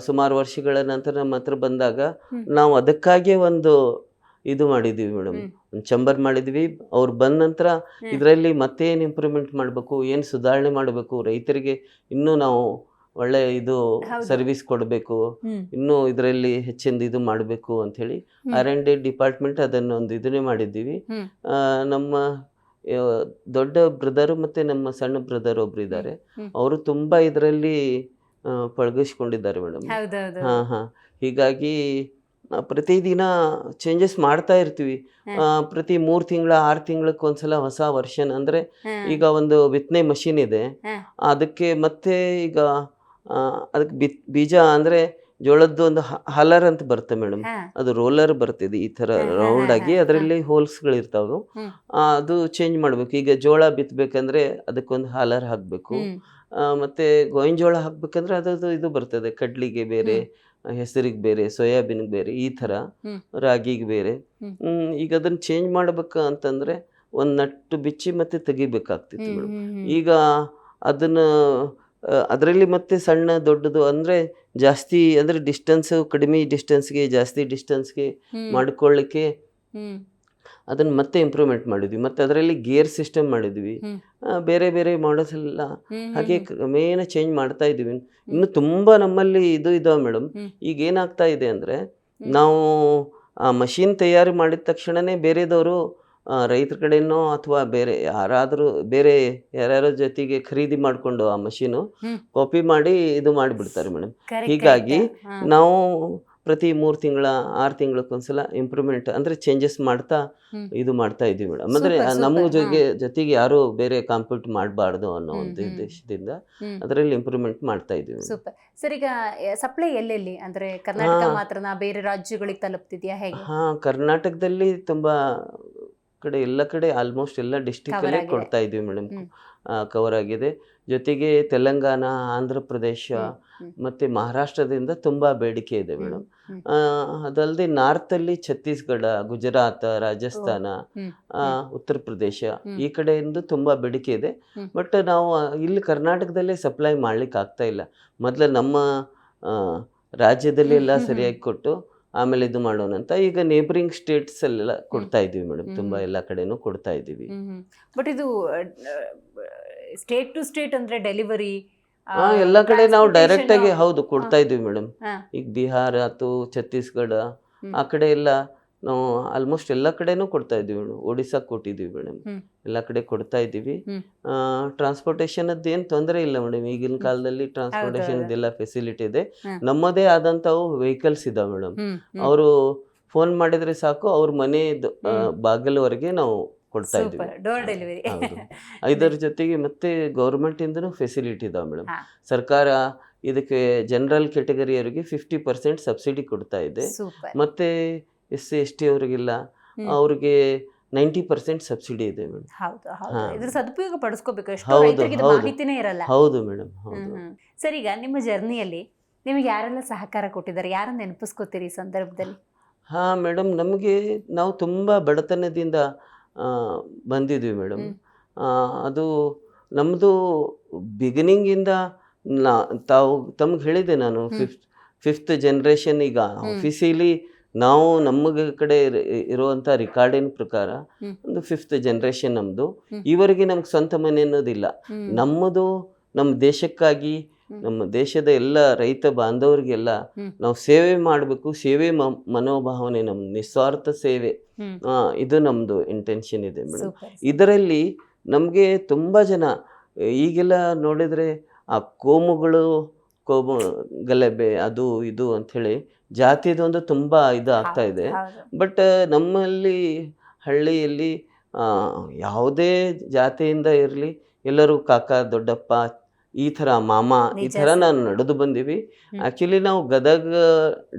ಸುಮಾರು ವರ್ಷಗಳ ನಂತರ ನಮ್ಮ ಹತ್ರ ಬಂದಾಗ. ನಾವು ಅದಕ್ಕಾಗೇ ಒಂದು ಇದು ಮಾಡಿದ್ದೀವಿ ಮೇಡಮ್. ಒಂದು ಚಂಬರ್ ಮಾಡಿದ್ವಿ ಅವ್ರು ಬಂದ ನಂತರ. ಇದರಲ್ಲಿ ಮತ್ತೆ ಏನು ಇಂಪ್ರೂವ್ಮೆಂಟ್ ಮಾಡಬೇಕು ಏನು ಸುಧಾರಣೆ ಮಾಡಬೇಕು ರೈತರಿಗೆ ಇನ್ನೂ ನಾವು ಒಳ್ಳೆ ಇದು ಸರ್ವಿಸ್ ಕೊಡಬೇಕು ಇನ್ನೂ ಇದರಲ್ಲಿ ಹೆಚ್ಚಿಂದ ಇದು ಮಾಡಬೇಕು ಅಂತ ಹೇಳಿ ಆರ್ ಆ್ಯಂಡ್ ಡಿ ಡಿಪಾರ್ಟ್ಮೆಂಟ್ ಅದನ್ನು ಒಂದು ಇದನ್ನೇ ಮಾಡಿದ್ದೀವಿ. ನಮ್ಮ ದೊಡ್ಡ ಬ್ರದರು ಮತ್ತು ನಮ್ಮ ಸಣ್ಣ ಬ್ರದರ್ ಒಬ್ರು ಇದ್ದಾರೆ. ಅವರು ತುಂಬ ಇದರಲ್ಲಿ ಪಳಗಿಸ್ಕೊಂಡಿದ್ದಾರೆ ಮೇಡಮ್. ಹಾ ಹಾ. ಹೀಗಾಗಿ ಪ್ರತಿದಿನ ಚೇಂಜಸ್ ಮಾಡ್ತಾ ಇರ್ತೀವಿ. ಪ್ರತಿ ಮೂರ್ ತಿಂಗಳ ಆರ್ ತಿಂಗಳಕ್ಕೆ ಒಂದ್ಸಲ ಹೊಸ ವರ್ಷನ್ ಅಂದ್ರೆ ಈಗ ಒಂದು ಬಿತ್ತನೆ ಮಷಿನ್ ಇದೆ. ಅದಕ್ಕೆ ಮತ್ತೆ ಈಗ ಅದಕ್ಕೆ ಬೀಜ ಅಂದ್ರೆ ಜೋಳದ್ದು ಒಂದು ಹಲರ್ ಅಂತ ಬರುತ್ತೆ ಮೇಡಮ್. ಅದು ರೋಲರ್ ಬರ್ತಿದೆ ಈ ಹಾ, ರೌಂಡ್ ಆಗಿ ಅದರಲ್ಲಿ ಹೋಲ್ಸ್ಗಳು ಇರ್ತಾವೆ. ಅದು ಚೇಂಜ್ ಮಾಡಬೇಕು. ಈಗ ಜೋಳ ಬಿತ್ತಬೇಕಂದ್ರೆ ಅದಕ್ಕೊಂದು ಹಲರ್ ಹಾಕ್ಬೇಕು. ಮತ್ತು ಗೋವಿನ ಜೋಳ ಹಾಕ್ಬೇಕಂದ್ರೆ ಅದರದ್ದು ಇದು ಬರ್ತದೆ ಕಡ್ಲಿಗೆ ಬೇರೆ ಹೆಸರಿಗೆ ಬೇರೆ ಸೋಯಾಬೀನ್ಗೆ ಬೇರೆ ಈ ಥರ. ರಾಗಿಗೆ ಬೇರೆ ಈಗ ಅದನ್ನು ಚೇಂಜ್ ಮಾಡ್ಬೇಕು ಅಂತಂದರೆ ಒಂದು ನಟ್ಟು ಬಿಚ್ಚಿ ಮತ್ತೆ ತೆಗಿಬೇಕಾಗ್ತಿತ್ತು. ಈಗ ಅದನ್ನು ಅದರಲ್ಲಿ ಮತ್ತೆ ಸಣ್ಣ ದೊಡ್ಡದು ಅಂದರೆ ಜಾಸ್ತಿ ಅಂದರೆ ಡಿಸ್ಟೆನ್ಸ್ ಕಡಿಮೆ ಡಿಸ್ಟೆನ್ಸ್ಗೆ ಜಾಸ್ತಿ ಡಿಸ್ಟೆನ್ಸ್ಗೆ ಮಾಡ್ಕೊಳ್ಳಿಕ್ಕೆ. ಅದನ್ನು ಮತ್ತೆ ಇಂಪ್ರೂವ್ಮೆಂಟ್ ಮಾಡಿದ್ವಿ. ಮತ್ತೆ ಅದರಲ್ಲಿ ಗೇರ್ ಸಿಸ್ಟಮ್ ಮಾಡಿದ್ವಿ. ಬೇರೆ ಬೇರೆ ಮಾಡಲ್ಸ್ ಎಲ್ಲ ಹಾಗೆ ಕ್ರಮೇಣ ಚೇಂಜ್ ಮಾಡ್ತಾ ಇದ್ದೀವಿ. ಇನ್ನು ತುಂಬ ನಮ್ಮಲ್ಲಿ ಇದು ಇದಾವೆ ಮೇಡಮ್ ಈಗ ಏನಾಗ್ತಾ ಇದೆ ಅಂದರೆ ನಾವು ಆ ಮಷೀನ್ ತಯಾರಿ ಮಾಡಿದ ತಕ್ಷಣನೇ ಬೇರೆದವರು ರೈತರ ಕಡೆನೋ ಅಥವಾ ಬೇರೆ ಯಾರಾದರೂ ಬೇರೆ ಯಾರ್ಯಾರ ಜೊತೆಗೆ ಖರೀದಿ ಮಾಡಿಕೊಂಡು ಆ ಮಷೀನು ಕಾಪಿ ಮಾಡಿ ಇದು ಮಾಡಿಬಿಡ್ತಾರೆ ಮೇಡಮ್ ಹೀಗಾಗಿ ನಾವು ಪ್ರತಿ ಮೂರು ತಿಂಗಳ ಆರು ತಿಂಗಳಕ್ಕೊಂದ್ಸಲ ಇಂಪ್ರೂವ್ಮೆಂಟ್ ಅಂದ್ರೆ ಚೇಂಜಸ್ ಮಾಡ್ತಾ ಇದು ಮಾಡ್ತಾ ಇದ್ದೀವಿ ಮೇಡಮ್ ಅಂದ್ರೆ ನಮ್ಮ. ಜೊತೆಗೆ ಜೊತೆಗೆ ಯಾರು ಬೇರೆ ಕಾಂಪೀಟ್ ಮಾಡಬಾರ್ದು ಅನ್ನೋ ಒಂದು ಉದ್ದೇಶದಿಂದ. ಅದರಲ್ಲಿ ಇಂಪ್ರೂವ್ಮೆಂಟ್ ಮಾಡ್ತಾ ಇದ್ದೀವಿ madam. ಸೂಪರ್. ಸರ್ ಈಗ ಸಪ್ಲೈ ಎಲ್ಲೆಲ್ಲಿ? ಅಂದ್ರೆ ಕರ್ನಾಟಕ ಮಾತ್ರ ಮಾತ್ರನಾ? ಬೇರೆ ರಾಜ್ಯಗಳಿಗೆ ತಲುಪ್ತಿದ್ಯಾ? ಹೇಗೆ? ಹಾ ಕರ್ನಾಟಕದಲ್ಲಿ ತುಂಬಾ ಕಡೆ ಎಲ್ಲ ಕಡೆ ಆಲ್ಮೋಸ್ಟ್ ಎಲ್ಲ ಡಿಸ್ಟಿಕ್ ಅಲ್ಲೇ ಕೊಡ್ತಾ ಇದೀವಿ ಮೇಡಮ್. ಕವರ್ ಆಗಿದೆ. ಜೊತೆಗೆ ತೆಲಂಗಾಣ ಆಂಧ್ರ ಪ್ರದೇಶ. ಮತ್ತೆ ಮಹಾರಾಷ್ಟ್ರದಿಂದ ತುಂಬಾ ಬೇಡಿಕೆ ಇದೆ ಮೇಡಮ್. ಅದಲ್ಲದೆ ನಾರ್ತಲ್ಲಿ ಛತ್ತೀಸ್ಗಢ ಗುಜರಾತ್ ರಾಜಸ್ಥಾನ ಉತ್ತರ ಪ್ರದೇಶ ಈ ಕಡೆಯಿಂದ ತುಂಬಾ ಬೇಡಿಕೆ ಇದೆ. ಬಟ್ ನಾವು ಇಲ್ಲಿ ಕರ್ನಾಟಕದಲ್ಲೇ ಸಪ್ಲೈ ಮಾಡ್ಲಿಕ್ಕೆ ಆಗ್ತಾ ಇಲ್ಲ. ಮೊದಲು ನಮ್ಮ ರಾಜ್ಯದಲ್ಲಿ ಎಲ್ಲ ಸರಿಯಾಗಿ ಕೊಟ್ಟು ಆಮೇಲೆ ಇದು ಮಾಡೋಣ ಅಂತ ಈಗ ನೇಬರಿಂಗ್ ಸ್ಟೇಟ್ಸ್ ಅಲ್ಲೆಲ್ಲ ಕೊಡ್ತಾ ಇದೀವಿ ಮೇಡಮ್. ತುಂಬಾ. ಎಲ್ಲ ಕಡೆನೂ ಕೊಡ್ತಾ ಇದೀವಿ. ಬಟ್ ಇದು ಸ್ಟೇಟ್ ಟು ಸ್ಟೇಟ್ ಅಂದ್ರೆ ಡೆಲಿವರಿ ಎಲ್ಲ ಕಡೆ ನಾವು ಡೈರೆಕ್ಟ್ ಆಗಿ ಹೌದು ಕೊಡ್ತಾ ಇದೀವಿ ಮೇಡಮ್ ಈಗ ಬಿಹಾರ ಆತು ಛತ್ತೀಸ್ಗಢ ಆ ಕಡೆ ಎಲ್ಲ ನಾವು ಆಲ್ಮೋಸ್ಟ್ ಎಲ್ಲ ಕಡೆನೂ ಕೊಡ್ತಾ ಇದೀವಿ ಮೇಡಮ್ ಒಡಿಸ್ಸಾ ಕೊಟ್ಟಿದ್ದೀವಿ ಮೇಡಮ್. ಎಲ್ಲ ಕಡೆ ಕೊಡ್ತಾ ಇದ್ದೀವಿ. ಆ ಟ್ರಾನ್ಸ್ಪೋರ್ಟೇಷನ್ ಏನು ತೊಂದರೆ ಇಲ್ಲ ಮೇಡಮ್ ಈಗಿನ ಕಾಲದಲ್ಲಿ ಟ್ರಾನ್ಸ್ಪೋರ್ಟೇಷನ್ ಎಲ್ಲ ಫೆಸಿಲಿಟಿ ಇದೆ. ನಮ್ಮದೇ ಆದಂಥವು ವೆಹಿಕಲ್ಸ್ ಇದಾವೆ ಮೇಡಮ್. ಅವರು ಫೋನ್ ಮಾಡಿದ್ರೆ ಸಾಕು ಅವ್ರ ಮನೆ. ಬಾಗಿಲವರೆಗೆ ನಾವು ಕೊಡ್ತಾ ಇದ್ದೀವಿ. Door delivery. ಇದರ ಜೊತೆಗೆ ಮತ್ತೆ ಗೌರ್ಮೆಂಟ್ ಇಂದನೂ ಫೆಸಿಲಿಟಿ ಇದಾವೆ ಮೇಡಮ್ ಸರ್ಕಾರ ಇದಕ್ಕೆ ಜನರಲ್ ಕೆಟಗರಿಯವರಿಗೆ ಫಿಫ್ಟಿ ಪರ್ಸೆಂಟ್ ಸಬ್ಸಿಡಿ ಕೊಡ್ತಾ ಇದೆ. ಮತ್ತೆ ಎಸ್ ಸಿ ಎಸ್ ಟಿ ಅವರಿಗೆಲ್ಲ. ಅವ್ರಿಗೆ ನೈಂಟಿ ಪರ್ಸೆಂಟ್ ಸಬ್ಸಿಡಿ ಇದೆ ಮೇಡಮ್. ಸದುಪಯೋಗ ಪಡಿಸ್ಕೋಬೇಕು. ಹೌದು, ಮೇಡಮ್ ಸರಿ ಹೌದು. ಸರ್ ಈಗ ನಿಮ್ಮ ಜರ್ನಿಯಲ್ಲಿ ನಿಮಗೆ ಯಾರೆಲ್ಲ ಸಹಕಾರ ಕೊಟ್ಟಿದ್ದಾರೆ? ಯಾರನ್ನ ನೆನಪಿಸ್ಕೋತೀರಿ ಈ ಸಂದರ್ಭದಲ್ಲಿ? ಹಾ ಮೇಡಮ್ ನಮಗೆ ನಾವು ತುಂಬ ಬಡತನದಿಂದ ಬಂದಿದ್ವಿ ಮೇಡಮ್. ಅದು ನಮ್ಮದು ಬಿಗಿನಿಂಗಿಂದ ನಾ ತಾವು ತಮ್ಗೆ ಹೇಳಿದೆ ನಾನು. ಫಿಫ್ತ್ ಫಿಫ್ತ್ ಜನ್ರೇಷನ್ ಈಗ. ಆಫೀಸಿಲಿ ನಾವು ನಮಗೆ ಕಡೆ ಇರುವಂತ ಇರುವಂಥ ರಿಕಾರ್ಡಿನ ಪ್ರಕಾರ ಒಂದು ಫಿಫ್ತ್ ಜನ್ರೇಷನ್ ನಮ್ಮದು ಈವರೆಗೆ ಇವರಿಗೆ ನಮ್ಗೆ ಸ್ವಂತ ಮನೆ ಅನ್ನೋದಿಲ್ಲ. ನಮ್ಮದು ನಮ್ಮ ದೇಶಕ್ಕಾಗಿ. ನಮ್ಮ ದೇಶದ ಎಲ್ಲ ರೈತ ಬಾಂಧವರಿಗೆಲ್ಲ ನಾವು ಸೇವೆ ಮಾಡಬೇಕು. ಸೇವೆ ಮನೋಭಾವನೆ ನಮ್ಮ ನಿಸ್ವಾರ್ಥ ಸೇವೆ. ಇದು ನಮ್ಮದು ಇಂಟೆನ್ಷನ್ ಇದೆ ಮೇಡಮ್ ಇದರಲ್ಲಿ ನಮಗೆ ತುಂಬ ಜನ ಈಗೆಲ್ಲ ನೋಡಿದರೆ ಆ ಕೋಮುಗಳು ಕೋಮು ಗಲಭೆ ಅದು ಇದು ಅಂಥೇಳಿ ಜಾತಿದೊಂದು ತುಂಬ ಇದು ಆಗ್ತಾ ಇದೆ. ಬಟ್ ನಮ್ಮಲ್ಲಿ ಹಳ್ಳಿಯಲ್ಲಿ ಯಾವುದೇ ಜಾತಿಯಿಂದ ಇರಲಿ ಎಲ್ಲರೂ ಕಾಕ ದೊಡ್ಡಪ್ಪ ಈ ಥರ ಮಾಮ ಈ ಥರ ನಾನು ನಾವು ನಡೆದು ಬಂದೀವಿ. ಹ್ಮ್. ಆ್ಯಕ್ಚುಲಿ ನಾವು ಗದಗ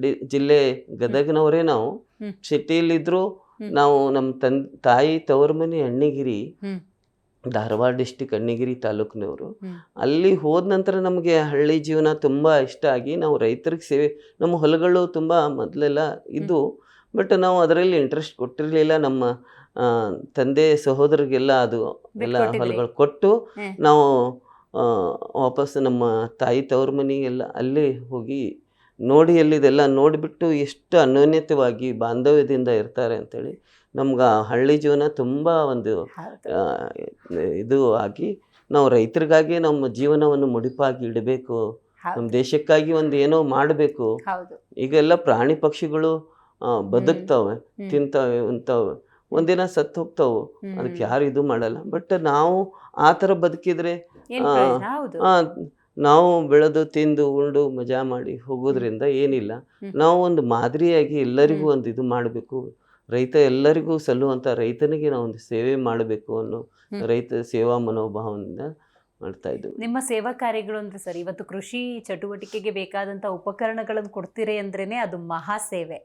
ಡಿ- ಜಿಲ್ಲೆ ಗದಗನವರೇ ನಾವು. ಸಿಟಿಯಲ್ಲಿದ್ದರು ಸಿಟಿಲಿದ್ರು ನಾವು ನಮ್ಮ ತನ್ ತಾಯಿ ತವರ ಮನೆ ಅಣ್ಣಿಗಿರಿ ಧಾರವಾಡ ಡಿಸ್ಟಿಕ್ ಅಣ್ಣಿಗಿರಿ ತಾಲೂಕಿನವರು. ಅಲ್ಲಿ ಹೋದ ನಂತರ ನಮಗೆ ಹಳ್ಳಿ ಜೀವನ ತುಂಬ ಇಷ್ಟ ಆಗಿ ನಾವು ರೈತರಿಗೆ ಸೇವೆ ನಮ್ಮ ಹೊಲಗಳು ತುಂಬ ಮೊದಲೆಲ್ಲ ಇದ್ದು ಬಟ್ ನಾವು ಅದರಲ್ಲಿ ಇಂಟ್ರೆಸ್ಟ್ ಕೊಟ್ಟಿರಲಿಲ್ಲ. ನಮ್ಮ ತಂದೆ ಸಹೋದರಿಗೆಲ್ಲ ಅದು ಎಲ್ಲ. ಹೊಲಗಳು ಕೊಟ್ಟು ನಾವು ವಾಪಸ್ ನಮ್ಮ ತಾಯಿ ತವ್ರ ಮನೆಗೆಲ್ಲ ಅಲ್ಲೇ ಹೋಗಿ ನೋಡಿ ಅಲ್ಲಿದೆಲ್ಲ ನೋಡಿಬಿಟ್ಟು ಎಷ್ಟು ಅನ್ಯೋನ್ಯತವಾಗಿ ಬಾಂಧವ್ಯದಿಂದ ಇರ್ತಾರೆ ಅಂಥೇಳಿ ನಮ್ಗೆ ಆ ಹಳ್ಳಿ ಜೀವನ ತುಂಬ ಒಂದು ಇದು ಆಗಿ ನಾವು ರೈತರಿಗಾಗಿ ನಮ್ಮ ಜೀವನವನ್ನು ಮುಡಿಪಾಗಿ ಇಡಬೇಕು. ನಮ್ಮ ದೇಶಕ್ಕಾಗಿ ಒಂದು ಏನೋ ಮಾಡಬೇಕು. ಈಗೆಲ್ಲ ಪ್ರಾಣಿ ಪಕ್ಷಿಗಳು ಬದುಕ್ತವೆ. ತಿಂತವೆ ಉಂತವೆ. ಒಂದಿನ ಸತ್ತು ಹೋಗ್ತಾವು. ಅದಕ್ಕೆ ಯಾರು ಇದು ಮಾಡಲ್ಲ. ಬಟ್ ನಾವು ಆ ಥರ ಬದುಕಿದ್ರೆ ನಾವು ಬೆಳೆದು ತಿಂದು ಉಂಡು ಮಜಾ ಮಾಡಿ ಹೋಗೋದ್ರಿಂದ ಏನಿಲ್ಲ. ನಾವು ಒಂದು ಮಾದರಿಯಾಗಿ ಎಲ್ಲರಿಗೂ. ಒಂದು ಇದು ಮಾಡಬೇಕು. ರೈತ ಎಲ್ಲರಿಗೂ ಸಲ್ಲುವಂಥ ರೈತನಿಗೆ ನಾವು ಒಂದು ಸೇವೆ ಮಾಡಬೇಕು ಅನ್ನೋ ರೈತ ಸೇವಾ ಮನೋಭಾವದಿಂದ ಮಾಡ್ತಾ ಇದ್ದೀವಿ. ನಿಮ್ಮ ಸೇವಾ ಕಾರ್ಯಗಳು ಅಂದ್ರೆ ಸರ್ ಇವತ್ತು ಕೃಷಿ ಚಟುವಟಿಕೆಗೆ ಬೇಕಾದಂತ ಉಪಕರಣಗಳನ್ನು ಕೊಡ್ತೀರಿ ಅಂದ್ರೇನೆ ಅದು ಮಹಾ ಸೇವೆ.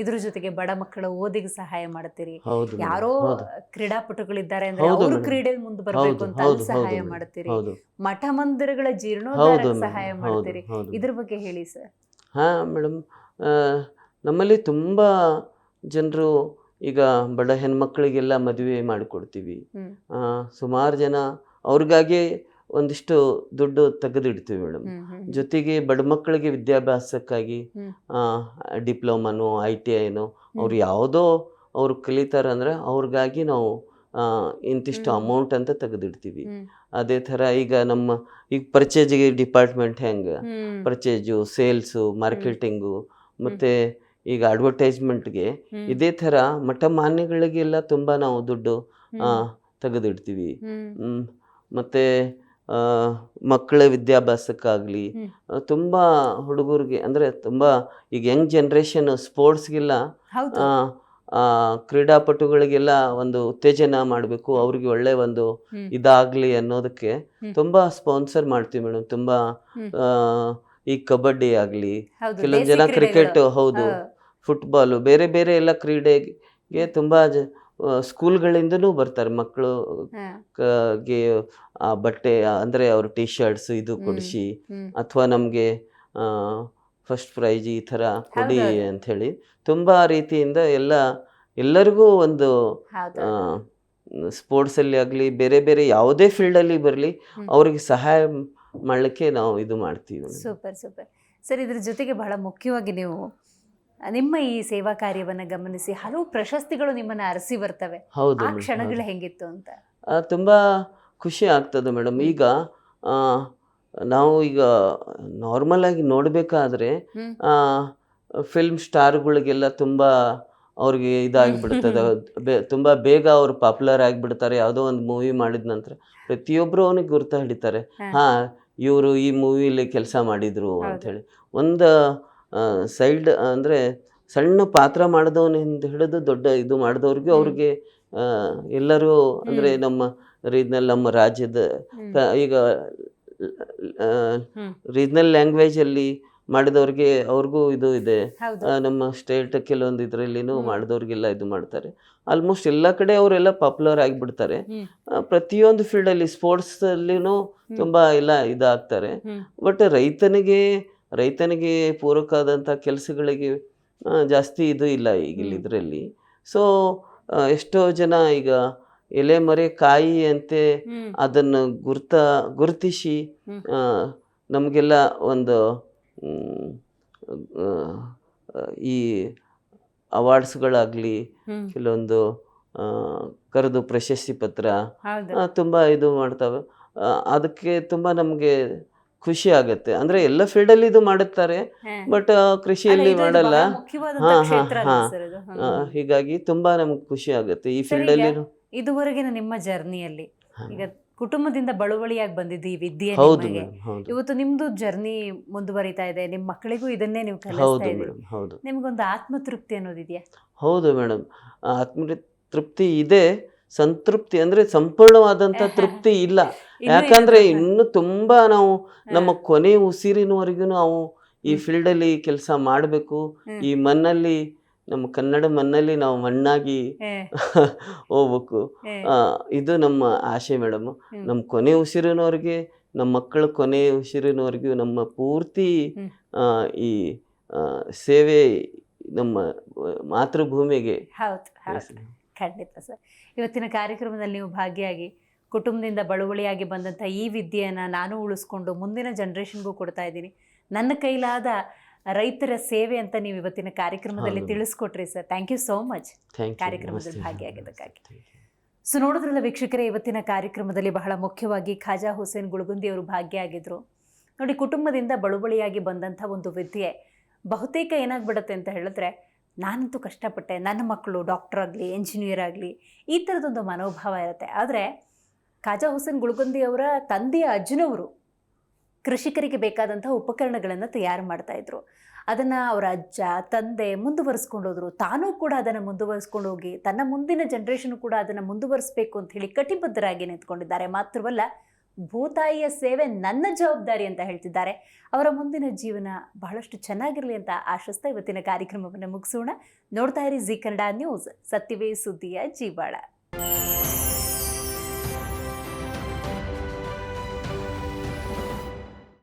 ಇದ್ರ ಜೊತೆಗೆ ಬಡ ಮಕ್ಕಳ ಓದಿಗೆ ಸಹಾಯ ಮಾಡ್ತೀರಿ. ಯಾರೋ ಕ್ರೀಡಾಪಟುಗಳಿದ್ದಾರೆ ಅಂದ್ರೆ ಅವರು ಕ್ರೀಡೆ ಕ್ರೀಡೆಯಲ್ಲಿ ಮುಂದೆ ಬರಬೇಕು ಅಂತ ಅಲ್ಲಿ ಸಹಾಯ ಮಾಡುತ್ತೀರಿ ಮಾಡ್ತೀರಿ. ಮಠ ಮಂದಿರಗಳ ಜೀರ್ಣೋದ್ಧಾರಕ್ಕೆ ಸಹಾಯ ಮಾಡುತ್ತೀರಿ ಮಾಡ್ತೀರಿ. ಇದ್ರ ಬಗ್ಗೆ ಹೇಳಿ ಸರ್. ಹಾ ಮೇಡಮ್ ನಮ್ಮಲ್ಲಿ ತುಂಬಾ ಜನರು ಈಗ ಬಡ ಹೆಣ್ಮಕ್ಳಿಗೆಲ್ಲ ಮದುವೆ ಮಾಡಿಕೊಡ್ತೀವಿ. ಸುಮಾರು ಜನ ಅವ್ರಿಗಾಗಿ ಒಂದಿಷ್ಟು ದುಡ್ಡು ತೆಗೆದಿಡ್ತೀವಿ ಮೇಡಮ್. ಜೊತೆಗೆ ಬಡ ಮಕ್ಕಳಿಗೆ ವಿದ್ಯಾಭ್ಯಾಸಕ್ಕಾಗಿ ಡಿಪ್ಲೊಮಾನೋ ಐ ಟಿ ಐನೋ ಅವ್ರು ಯಾವುದೋ ಅವ್ರು ಕಲಿತಾರೆ ಅಂದರೆ ಅವ್ರಿಗಾಗಿ ನಾವು ಇಂತಿಷ್ಟು ಅಮೌಂಟ್ ಅಂತ ತೆಗೆದಿಡ್ತೀವಿ. ಅದೇ ಥರ ಈಗ ನಮ್ಮ ಈಗ ಪರ್ಚೇಜಿಗೆ ಡಿಪಾರ್ಟ್ಮೆಂಟ್ ಹೆಂಗೆ. ಪರ್ಚೇಜು ಸೇಲ್ಸು ಮಾರ್ಕೆಟಿಂಗು ಮತ್ತು ಈಗ ಅಡ್ವರ್ಟೈಸ್ಮೆಂಟ್ಗೆ. ಇದೇ ಥರ ಮಠ ಮಾನ್ಯಗಳಿಗೆಲ್ಲ ತುಂಬ ನಾವು ದುಡ್ಡು. ತೆಗೆದಿಡ್ತೀವಿ. ಮತ್ತೆ ಮಕ್ಕಳ ವಿದ್ಯಾಭ್ಯಾಸಕ್ಕಾಗಲಿ. ತುಂಬ ಹುಡುಗರಿಗೆ ಅಂದರೆ ತುಂಬ ಈಗ ಯಂಗ್ ಜನ್ರೇಷನ್ ಸ್ಪೋರ್ಟ್ಸ್ಗೆಲ್ಲ ಕ್ರೀಡಾಪಟುಗಳಿಗೆಲ್ಲ ಒಂದು ಉತ್ತೇಜನ ಮಾಡಬೇಕು ಅವ್ರಿಗೆ ಒಳ್ಳೆ ಒಂದು ಇದಾಗ್ಲಿ ಅನ್ನೋದಕ್ಕೆ ತುಂಬಾ ಸ್ಪಾನ್ಸರ್ ಮಾಡ್ತೀವಿ ಮೇಡಮ್ ತುಂಬ. ಈ ಕಬಡ್ಡಿ ಆಗಲಿ ಕೆಲವೊಂದು ಜನ ಕ್ರಿಕೆಟ್ ಹೌದು. ಫುಟ್ಬಾಲು ಬೇರೆ ಬೇರೆ ಎಲ್ಲ ಕ್ರೀಡೆಗೆ ತುಂಬ ಸ್ಕೂಲ್ಗಳಿಂದನೂ ಬರ್ತಾರೆ ಮಕ್ಕಳು. ಗೆ ಬಟ್ಟೆ ಅಂದ್ರೆ ಅವ್ರ ಟಿ ಶರ್ಟ್ಸ್ ಇದು. ಕೊಡಿಸಿ. ಅಥವಾ ನಮಗೆ ಫಸ್ಟ್ ಪ್ರೈಜ್ ಈ ಥರ ಕೊಡಿ ಅಂತ ಹೇಳಿ ತುಂಬಾ ರೀತಿಯಿಂದ ಎಲ್ಲ ಎಲ್ಲರಿಗೂ ಒಂದು ಹೌದು ಸ್ಪೋರ್ಟ್ಸಲ್ಲಿ ಆಗಲಿ ಬೇರೆ ಬೇರೆ ಯಾವುದೇ ಫೀಲ್ಡಲ್ಲಿ ಬರಲಿ ಹ್ಮ್. ಅವ್ರಿಗೆ ಸಹಾಯ ಮಾಡ್ಲಿಕ್ಕೆ ನಾವು ಇದು ಮಾಡ್ತೀವಿ ಸೂಪರ್ ಸೂಪರ್ ಸರ್ ಇದ್ರ ಜೊತೆಗೆ ಬಹಳ ಮುಖ್ಯವಾಗಿ ನೀವು ನಿಮ್ಮ ಈ ಸೇವಾ ಕಾರ್ಯವನ್ನು ಗಮನಿಸಿ ಹಲವು ಪ್ರಶಸ್ತಿಗಳು ನಿಮ್ಮನ್ನ ಅರಸಿ ಬರ್ತವೆ ಹೌದು ಆ ಕ್ಷಣಗಳು. ಹೆಂಗಿತ್ತು ಅಂತ ತುಂಬಾ ಖುಷಿ ಆಗ್ತದೆ ಮೇಡಮ್ ಈಗ ನಾವು ಈಗ ನಾರ್ಮಲ್ ಆಗಿ ನೋಡಬೇಕಾದ್ರೆ. ಫಿಲ್ಮ್ ಸ್ಟಾರ್ಗಳಿಗೆಲ್ಲ ತುಂಬ ಅವ್ರಿಗೆ ಇದಾಗಿಬಿಡ್ತದೆ ತುಂಬ ಬೇಗ ಅವರು ಪಾಪ್ಯುಲರ್ ಆಗಿಬಿಡ್ತಾರೆ ಯಾವುದೋ ಒಂದು ಮೂವಿ ಮಾಡಿದ ನಂತರ ಪ್ರತಿಯೊಬ್ಬರು ಅವನಿಗೆ ಗುರ್ತ ಹಿಡಿತಾರೆ ಹಾ. ಇವರು ಈ ಮೂವಿಲಿ ಕೆಲಸ ಮಾಡಿದರು. ಅಂಥೇಳಿ ಒಂದು ಸೈಡ್ ಅಂದರೆ ಸಣ್ಣ ಪಾತ್ರ ಮಾಡಿದವನಿಂದ ಹಿಡಿದು ದೊಡ್ಡ ಇದು ಮಾಡಿದವ್ರಿಗೆ. ಅವ್ರಿಗೆ ಎಲ್ಲರೂ ಅಂದರೆ ನಮ್ಮ ರೀಜ್ನಲ್ ನಮ್ಮ ರಾಜ್ಯದ ಈಗ. ರೀಜ್ನಲ್ ಲ್ಯಾಂಗ್ವೇಜಲ್ಲಿ ಮಾಡಿದವ್ರಿಗೆ ಅವ್ರಿಗೂ ಇದು ಇದೆ ನಮ್ಮ ಸ್ಟೇಟ್ ಕೆಲವೊಂದು ಇದರಲ್ಲಿನೂ. ಮಾಡಿದವ್ರಿಗೆಲ್ಲ ಇದು ಮಾಡ್ತಾರೆ ಆಲ್ಮೋಸ್ಟ್ ಎಲ್ಲ ಕಡೆ ಅವರೆಲ್ಲ ಪಾಪ್ಯುಲರ್ ಆಗಿಬಿಡ್ತಾರೆ ಪ್ರತಿಯೊಂದು ಫೀಲ್ಡಲ್ಲಿ ಸ್ಪೋರ್ಟ್ಸಲ್ಲಿನೂ. ತುಂಬ ಎಲ್ಲ ಇದಾಗ್ತಾರೆ. ಬಟ್ ರೈತನಿಗೆ ರೈತನಿಗೆ ಪೂರಕವಾದಂಥ ಕೆಲಸಗಳಿಗೆ ಜಾಸ್ತಿ ಇದು ಇಲ್ಲ ಹ್ಮ್. ಇದರಲ್ಲಿ ಸೊ ಎಷ್ಟೋ ಜನ ಈಗ ಎಲೆ ಮರೆ ಕಾಯಿ ಅಂತೆ. ಅದನ್ನು ಗುರ್ತ ಗುರುತಿಸಿ ನಮಗೆಲ್ಲ ಒಂದು ಈ ಅವಾರ್ಡ್ಸ್ಗಳಾಗಲಿ. ಕೆಲವೊಂದು ಕರೆದು ಪ್ರಶಸ್ತಿ ಪತ್ರ ತುಂಬ ಇದು ಮಾಡ್ತವೆ ಅದಕ್ಕೆ ತುಂಬ ನಮಗೆ ಖುಷಿ ಆಗುತ್ತೆ. ಅಂದ್ರೆ ಎಲ್ಲ ಫೀಲ್ಡ್ ಅಲ್ಲಿ ಇದು ಮಾಡುತ್ತಾರೆ ಬಟ್ ಕೃಷಿಯಲ್ಲಿ ಮಾಡಲ್ಲ. ಹಾ, ಹಾ, ಹಾ. ಹೀಗಾಗಿ ತುಂಬಾ ನಮ್ಗೆ ಖುಷಿ ಆಗುತ್ತೆ. ಈ ಫೀಲ್ಡ್ ಅಲ್ಲಿ ಇದುವರೆಗಿನ ನಿಮ್ಮ ಜರ್ನಿಯಲ್ಲಿ ಈಗ ಕುಟುಂಬದಿಂದ ಬಳುವಳಿಯಾಗಿ ಬಂದಿದ್ದು ಈ ವಿದ್ಯೆ ಹೌದು ನಿಮಗೆ. ಇವತ್ತು ನಿಮ್ದು ಜರ್ನಿ ಮುಂದುವರಿತಾ ಇದೆ. ನಿಮ್ಮ ಮಕ್ಕಳಿಗೂ ಇದನ್ನೇ ನೀವು ಕಲಿಸ್ತಾ ಇದ್ದೀರಿ. ಹೌದು. ನಿಮ್ಗೊಂದು ಆತ್ಮತೃಪ್ತಿ ಅನ್ನೋದಿದೆಯಾ? ಹೌದು ಮೇಡಮ್ ಆತ್ಮ ತೃಪ್ತಿ ಇದೆ ಸಂತೃಪ್ತಿ ಅಂದ್ರೆ ಸಂಪೂರ್ಣವಾದಂತ ತೃಪ್ತಿ ಇಲ್ಲ. ಯಾಕಂದ್ರೆ ಇನ್ನು ತುಂಬಾ ನಾವು ನಮ್ಮ ಕೊನೆ ಉಸಿರಿನವರೆಗೂ ನಾವು ಈ ಫೀಲ್ಡ್ ಅಲ್ಲಿ ಕೆಲಸ ಮಾಡಬೇಕು. ಈ ಮಣ್ಣಲ್ಲಿ ನಮ್ಮ ಕನ್ನಡ ಮಣ್ಣಲ್ಲಿ ನಾವು ಮಣ್ಣಾಗಿ ಹೋಗ್ಬೇಕು. ಇದು ನಮ್ಮ ಆಶೆ ಮೇಡಮ್. ನಮ್ಮ ಕೊನೆ ಉಸಿರಿನವ್ರಿಗೆ ನಮ್ಮ ಮಕ್ಕಳ ಕೊನೆ ಉಸಿರಿನವರೆಗೂ ನಮ್ಮ ಪೂರ್ತಿ ಈ ಸೇವೆ ನಮ್ಮ ಮಾತೃಭೂಮಿಗೆ. ಖಂಡಿತ ಸರ್. ಇವತ್ತಿನ ಕಾರ್ಯಕ್ರಮದಲ್ಲಿ ನೀವು ಭಾಗಿಯಾಗಿ ಕುಟುಂಬದಿಂದ ಬಳುವಳಿಯಾಗಿ ಬಂದಂಥ ಈ ವಿದ್ಯೆಯನ್ನು ನಾನು ಉಳಿಸ್ಕೊಂಡು ಮುಂದಿನ ಜನ್ರೇಷನ್ಗೂ ಕೊಡ್ತಾ ಇದ್ದೀನಿ. ನನ್ನ ಕೈಲಾದ ರೈತರ ಸೇವೆ ಅಂತ ನೀವು ಇವತ್ತಿನ ಕಾರ್ಯಕ್ರಮದಲ್ಲಿ ತಿಳಿಸ್ಕೊಟ್ರಿ sir. Thank you so much ಕಾರ್ಯಕ್ರಮದಲ್ಲಿ ಭಾಗಿಯಾಗಿದ್ದಕ್ಕಾಗಿ. ಸೊ ನೋಡಿದ್ರಲ್ಲ ವೀಕ್ಷಕರೇ ಇವತ್ತಿನ ಕಾರ್ಯಕ್ರಮದಲ್ಲಿ ಬಹಳ ಮುಖ್ಯವಾಗಿ ಖಾಜಾ ಹುಸೇನ್ ಗುಳಗುಂದಿ ಅವರು ಭಾಗಿಯಾಗಿದ್ದರು ನೋಡಿ ಕುಟುಂಬದಿಂದ ಬಳುವಳಿಯಾಗಿ ಬಂದಂಥ ಒಂದು ವಿದ್ಯೆ ಬಹುತೇಕ ಏನಾಗ್ಬಿಡುತ್ತೆ ಅಂತ ಹೇಳಿದ್ರೆ ನಾನಂತೂ ಕಷ್ಟಪಟ್ಟೆ. ನನ್ನ ಮಕ್ಕಳು ಡಾಕ್ಟರ್ ಆಗಲಿ ಇಂಜಿನಿಯರ್ ಆಗಲಿ, ಈ ಥರದೊಂದು ಮನೋಭಾವ ಇರುತ್ತೆ. ಆದರೆ ಖಾಜಾ ಹುಸೇನ್ ಗುಳ್ಗುಂದಿ ಅವರ ತಂದೆಯ ಅಜ್ಜನವರು ಕೃಷಿಕರಿಗೆ ಬೇಕಾದಂಥ ಉಪಕರಣಗಳನ್ನು ತಯಾರು ಮಾಡ್ತಾಯಿದ್ರು ಅದನ್ನು ಅವರ ಅಜ್ಜ, ತಂದೆ ಮುಂದುವರೆಸ್ಕೊಂಡು ಹೋದ್ರು. ತಾನೂ ಕೂಡ ಅದನ್ನು ಮುಂದುವರಿಸ್ಕೊಂಡು ಹೋಗಿ, ತನ್ನ ಮುಂದಿನ ಜನ್ರೇಷನ್ ಕೂಡ ಅದನ್ನು ಮುಂದುವರಿಸಬೇಕು ಅಂತ ಹೇಳಿ ಕಟಿಬದ್ಧರಾಗಿ ನಿಂತ್ಕೊಂಡಿದ್ದಾರೆ. ಮಾತ್ರವಲ್ಲ ಭೂತಾಯಿಯ ಸೇವೆ ನನ್ನ ಜವಾಬ್ದಾರಿ ಅಂತ ಹೇಳ್ತಿದ್ದಾರೆ. ಅವರ ಮುಂದಿನ ಜೀವನ ಬಹಳಷ್ಟು ಚೆನ್ನಾಗಿರಲಿ ಅಂತ ಆಶಿಸ್ತಾ ಇವತ್ತಿನ ಕಾರ್ಯಕ್ರಮವನ್ನು ಮುಗಿಸೋಣ. ನೋಡ್ತಾ ಇರಿ ಜಿ ಕನ್ನಡ ನ್ಯೂಸ್. ಸತ್ಯವೇ ಸುದ್ದಿಯ ಜೀವಾಳ.